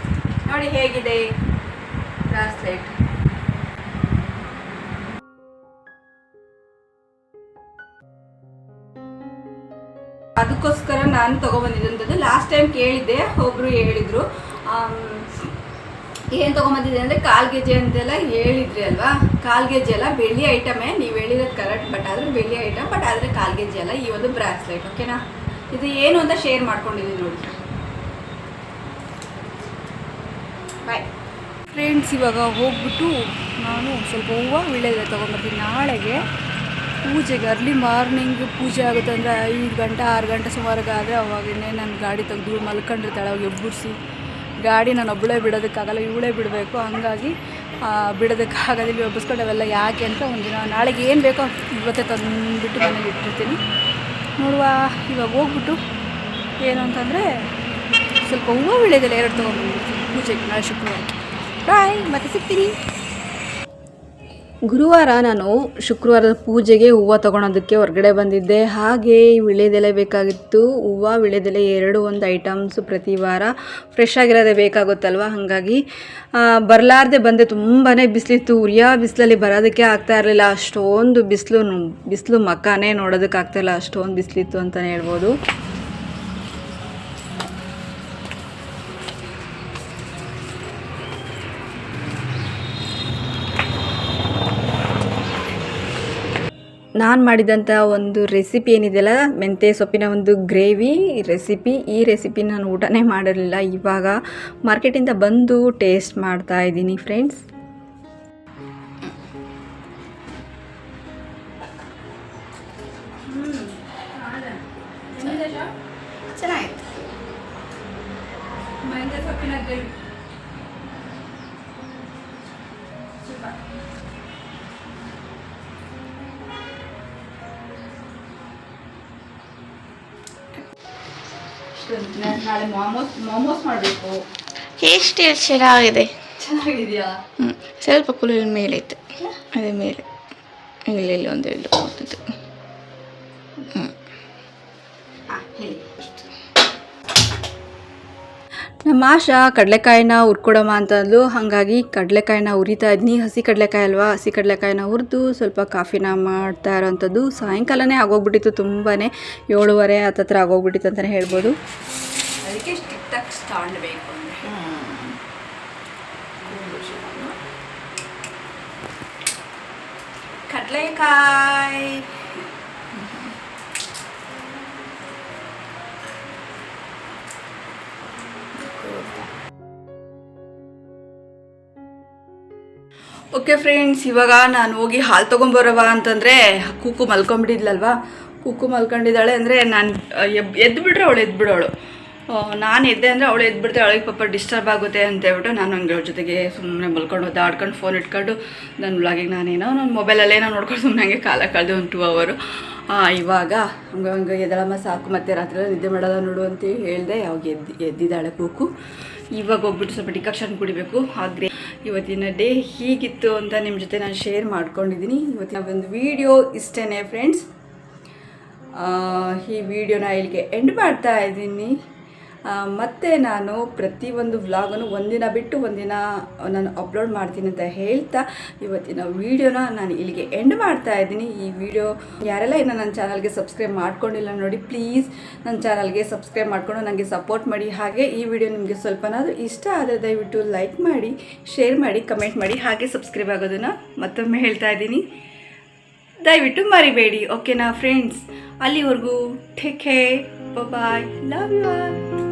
ನೋಡಿ ಹೇಗಿದೆ ಬ್ರಾಸ್ಲೆಟ್ ಅದಕ್ಕೋಸ್ಕರ ನಾನು ತೊಗೊಬಂದಿದ್ದಂಥದ್ದು. ಲಾಸ್ಟ್ ಟೈಮ್ ಕೇಳಿದ್ದೆ ಒಬ್ಬರು ಹೇಳಿದರು. ಏನು ತೊಗೊಂಬಂದಿದೆ ಅಂದರೆ ಕಾಲು ಅಂತೆಲ್ಲ ಹೇಳಿದ್ರಿ ಅಲ್ವಾ? ಕಾಲು ಕೆ ಜಿ ಅಲ್ಲ, ಬೆಳ್ಳಿ ಐಟಮೇ. ನೀವು ಹೇಳಿರೋದು ಕರೆಕ್ಟ್ ಬಟ್ ಆದರೆ ಬೆಳ್ಳಿ ಐಟಮ್ ಬಟ್ ಆದರೆ ಕಾಲು ಅಲ್ಲ, ಈ ಒಂದು ಬ್ರಾಸ್ಲೆಟ್ ಓಕೆನಾ ಇದು ಏನು ಅಂತ ಶೇರ್ ಮಾಡ್ಕೊಂಡಿದ್ದೀನಿ ನೋಡಿ. ಬಾಯ್ ಫ್ರೆಂಡ್ಸ್ ಇವಾಗ ಹೋಗ್ಬಿಟ್ಟು ನಾನು ಸ್ವಲ್ಪ ಹೂವು ವೀಳ್ಯದೆಲೆ ತೊಗೊಂಬರ್ತೀನಿ. ನಾಳೆಗೆ ಪೂಜೆಗೆ ಅರ್ಲಿ ಮಾರ್ನಿಂಗ್ ಪೂಜೆ ಆಗುತ್ತೆ ಅಂದರೆ ಐದು ಗಂಟೆ, ಆರು ಗಂಟೆ ಸುಮಾರಿಗೆ ಆದರೆ ಅವಾಗಿನ್ನೇ ನಾನು ಗಾಡಿ ತೆಗೆದು ಮಲ್ಕೊಂಡಿರ್ತಾಳೆ, ಅವಾಗ ಎಬ್ಬರಿಸಿ. ಗಾಡಿ ನಾನು ಒಬ್ಬಳೇ ಬಿಡೋದಕ್ಕಾಗಲ್ಲ, ಇವಳೇ ಬಿಡಬೇಕು. ಹಂಗಾಗಿ ಬಿಡೋದಕ್ಕಾಗೋದಿಲ್ಲ, ಎಬ್ಬಿಸ್ಕೊಂಡು ಅವೆಲ್ಲ ಯಾಕೆ ಅಂತ ಒಂದಿನ ನಾಳೆಗೆ ಏನು ಬೇಕೋ ಇವತ್ತೇ ತಂದುಬಿಟ್ಟು ಮನೇಲಿ ಇಟ್ಟಿರ್ತೀನಿ. ನೋಡುವ, ಇವಾಗ ಹೋಗ್ಬಿಟ್ಟು ಏನು ಅಂತಂದರೆ ಸ್ವಲ್ಪ ಹೂವು ವೀಳ್ಯದೆಲೆ ಎರಡು ತೊಗೊಂಡ್ಬಂದಿರ್ತೀನಿ ಪೂಜೆಗೆ ನಾಳೆ ಶುಕ್ರವಾರ ಬಾಯ್ ಮತ್ತೆ ಸಿಗ್ತೀನಿ. ಗುರುವಾರ ನಾನು ಶುಕ್ರವಾರದ ಪೂಜೆಗೆ ಹೂವು ತೊಗೊಳೋದಕ್ಕೆ ಹೊರಗಡೆ ಬಂದಿದ್ದೆ. ಹಾಗೆ ವಿಳೆದೆಲೆ ಬೇಕಾಗಿತ್ತು. ಹೂವು ವಿಳೆದೆಲೆ ಎರಡು, ಒಂದು ಐಟಮ್ಸು ಪ್ರತಿ ವಾರ. ಫ್ರೆಶ್ ಆಗಿರೋದೇ ಬೇಕಾಗುತ್ತಲ್ವ? ಹಾಗಾಗಿ ಬರಲಾರ್ದೆ ಬಂದೆ. ತುಂಬಾ ಬಿಸಿಲಿತ್ತು. ಉರಿಯೋ ಬಿಸಿಲಲ್ಲಿ ಬರೋದಕ್ಕೆ ಆಗ್ತಾ ಇರಲಿಲ್ಲ. ಅಷ್ಟೊಂದು ಬಿಸಿಲು ಬಿಸಿಲು ಮಕ್ಕನೇ ನೋಡೋದಕ್ಕೆ ಆಗ್ತಾಯಿಲ್ಲ ಅಷ್ಟೊಂದು ಬಿಸಿಲಿತ್ತು ಅಂತಲೇ ಹೇಳ್ಬೋದು. ನಾನು ಮಾಡಿದಂಥ ಒಂದು ರೆಸಿಪಿ ಏನಿದೆಯಲ್ಲ ಮೆಂತ್ಯ ಸೊಪ್ಪಿನ ಒಂದು ಗ್ರೇವಿ ರೆಸಿಪಿ ಈ ರೆಸಿಪಿ ನಾನು ಊಟನೇ ಮಾಡಿರಲಿಲ್ಲ. ಇವಾಗ ಮಾರ್ಕೆಟಿಂದ ಬಂದು ಟೇಸ್ಟ್ ಮಾಡ್ತಾ ಇದ್ದೀನಿ ಫ್ರೆಂಡ್ಸ್ ಚೆನ್ನಾಗಿತ್ತು. ನಾಳೆ ಮೋಮೋಸ್ ಮೋಮೋಸ್ ಮಾಡಬೇಕು. ಎಷ್ಟು ಚೆನ್ನಾಗಿದೆ. ಚೆನ್ನಾಗಿದೆಯಾ? ಹ್ಞೂ ಸ್ವಲ್ಪ ಕುಲುಲ್ ಮೇಲೆ ಇತ್ತು ಅದೇ ಮೇಲೆ. ಇಲ್ಲಿ ಇಲ್ಲಿ ಒಂದು ಎರಡು ನಮ್ಮ ಆಶಾ ಕಡಲೆಕಾಯಿನ ಹುರ್ಕೊಡಮ್ಮ ಅಂತಂದ್ಲು. ಹಾಗಾಗಿ ಕಡಲೆಕಾಯಿನ ಹುರಿತಾ ಇದ್ನಿ. ಹಸಿ ಕಡಲೆಕಾಯಿ ಅಲ್ವಾ? ಹಸಿ ಕಡಲೆಕಾಯಿನ ಹುರಿದು ಸ್ವಲ್ಪ ಕಾಫಿನ ಮಾಡ್ತಾ ಇರೋವಂಥದ್ದು ಸಾಯಂಕಾಲನೇ ಆಗೋಗ್ಬಿಟ್ಟಿತ್ತು ತುಂಬಾ ಏಳುವರೆ ಹತ್ತತ್ರ ಆಗೋಗ್ಬಿಟ್ಟಿತ್ತು ಅಂತಲೇ ಹೇಳ್ಬೋದು. ಅದಕ್ಕೆ ಕಡಲೆಕಾಯಿ. ಓಕೆ ಫ್ರೆಂಡ್ಸ್ ಇವಾಗ ನಾನು ಹೋಗಿ ಹಾಲು ತೊಗೊಂಬರವ ಅಂತಂದರೆ ಕೂಕು ಮಲ್ಕೊಂಬಿಟ್ಟಿದ್ಲಲ್ವಾ ಕೂಕು ಮಲ್ಕೊಂಡಿದ್ದಾಳೆ ಅಂದರೆ ನಾನು ಎಬ್ ಎದ್ದು ಬಿಟ್ರೆ ಅವಳು ಎದ್ದು ಬಿಡೋಳು ನಾನು ಎದ್ದೆ ಅಂದರೆ ಅವಳು ಎದ್ದು ಬಿಡ್ತಾಳೆ ಅವಳಿಗೆ ಪಾಪ ಡಿಸ್ಟರ್ಬ್ ಆಗುತ್ತೆ ಅಂತ ಹೇಳ್ಬಿಟ್ಟು ನಾನು ಹಂಗೆ ಅವ್ರ ಜೊತೆಗೆ ಸುಮ್ಮನೆ ಮಲ್ಕೊಂಡು ಆಡ್ಕೊಂಡು ಫೋನ್ ಇಟ್ಕೊಂಡು ನನ್ನ ವ್ಲಾಗಿಗೆ ನಾನೇನೋ ನನ್ನ ಮೊಬೈಲಲ್ಲೇ ನಾನು ನೋಡ್ಕೊಂಡು ಸುಮ್ಮನೆ ಹಂಗೆ ಕಾಲ ಕಳೆದು ಒಂದು ಟೂ ಅವರು ಇವಾಗ ಹಂಗೆ ಹಂಗೆ ಎದಳಮ್ಮ ಸಾಕು, ಮತ್ತೆ ರಾತ್ರಿಯಲ್ಲಿ ನಿದ್ದೆ ಮಾಡೋದ ನೋಡು ಅಂತ ಹೇಳಿದೆ, ಅವಾಗ ಎದ್ದು, ಎದ್ದಿದ್ದಾಳೆ ಕೂಕು. ಇವಾಗ ಹೋಗ್ಬಿಟ್ಟು ಸ್ವಲ್ಪ ಡಿಕಾಕ್ಷನ್ ಕುಡಿಬೇಕು. ಹಾಗೆ ಇವತ್ತಿನ ಡೇ ಹೀಗಿತ್ತು ಅಂತ ನಿಮ್ಮ ಜೊತೆ ನಾನು ಶೇರ್ ಮಾಡ್ಕೊಂಡಿದ್ದೀನಿ ಇವತ್ತಿನ ಒಂದು ವಿಡಿಯೋ ಇಷ್ಟೇ ಫ್ರೆಂಡ್ಸ್ ಈ ವಿಡಿಯೋನ ಇಲ್ಲಿಗೆ ಎಂಡ್ ಮಾಡ್ತಾ ಇದ್ದೀನಿ ಮತ್ತೆ ನಾನು ಪ್ರತಿಯೊಂದು ವ್ಲಾಗನ್ನು ಒಂದಿನ ಬಿಟ್ಟು ಒಂದಿನ ನಾನು ಅಪ್ಲೋಡ್ ಮಾಡ್ತೀನಿ ಅಂತ ಹೇಳ್ತಾ ಇವತ್ತಿನ ವಿಡಿಯೋನ ನಾನು ಇಲ್ಲಿಗೆ ಎಂಡ್ ಮಾಡ್ತಾ ಇದ್ದೀನಿ. ಈ ವಿಡಿಯೋ ಯಾರೆಲ್ಲ ಇನ್ನು ನನ್ನ ಚಾನಲ್ಗೆ ಸಬ್ಸ್ಕ್ರೈಬ್ ಮಾಡ್ಕೊಂಡಿಲ್ಲ ನೋಡಿ ಪ್ಲೀಸ್ ನನ್ನ ಚಾನಲ್ಗೆ ಸಬ್ಸ್ಕ್ರೈಬ್ ಮಾಡಿಕೊಂಡು ನನಗೆ ಸಪೋರ್ಟ್ ಮಾಡಿ. ಹಾಗೆ ಈ ವಿಡಿಯೋ ನಿಮಗೆ ಸ್ವಲ್ಪನಾದರೂ ಇಷ್ಟ ಆದರೆ ದಯವಿಟ್ಟು ಲೈಕ್ ಮಾಡಿ ಶೇರ್ ಮಾಡಿ ಕಮೆಂಟ್ ಮಾಡಿ, ಹಾಗೆ ಸಬ್ಸ್ಕ್ರೈಬ್ ಆಗೋದನ್ನು ಮತ್ತೊಮ್ಮೆ ಹೇಳ್ತಾ ಇದ್ದೀನಿ. ದಯವಿಟ್ಟು ಮರಿಬೇಡಿ ಓಕೆನಾ ಫ್ರೆಂಡ್ಸ್ ಅಲ್ಲಿವರೆಗೂ ಟೇಕ್ ಹೇ ಬಾಯ್ ಲವ್ ಯು ಆಲ್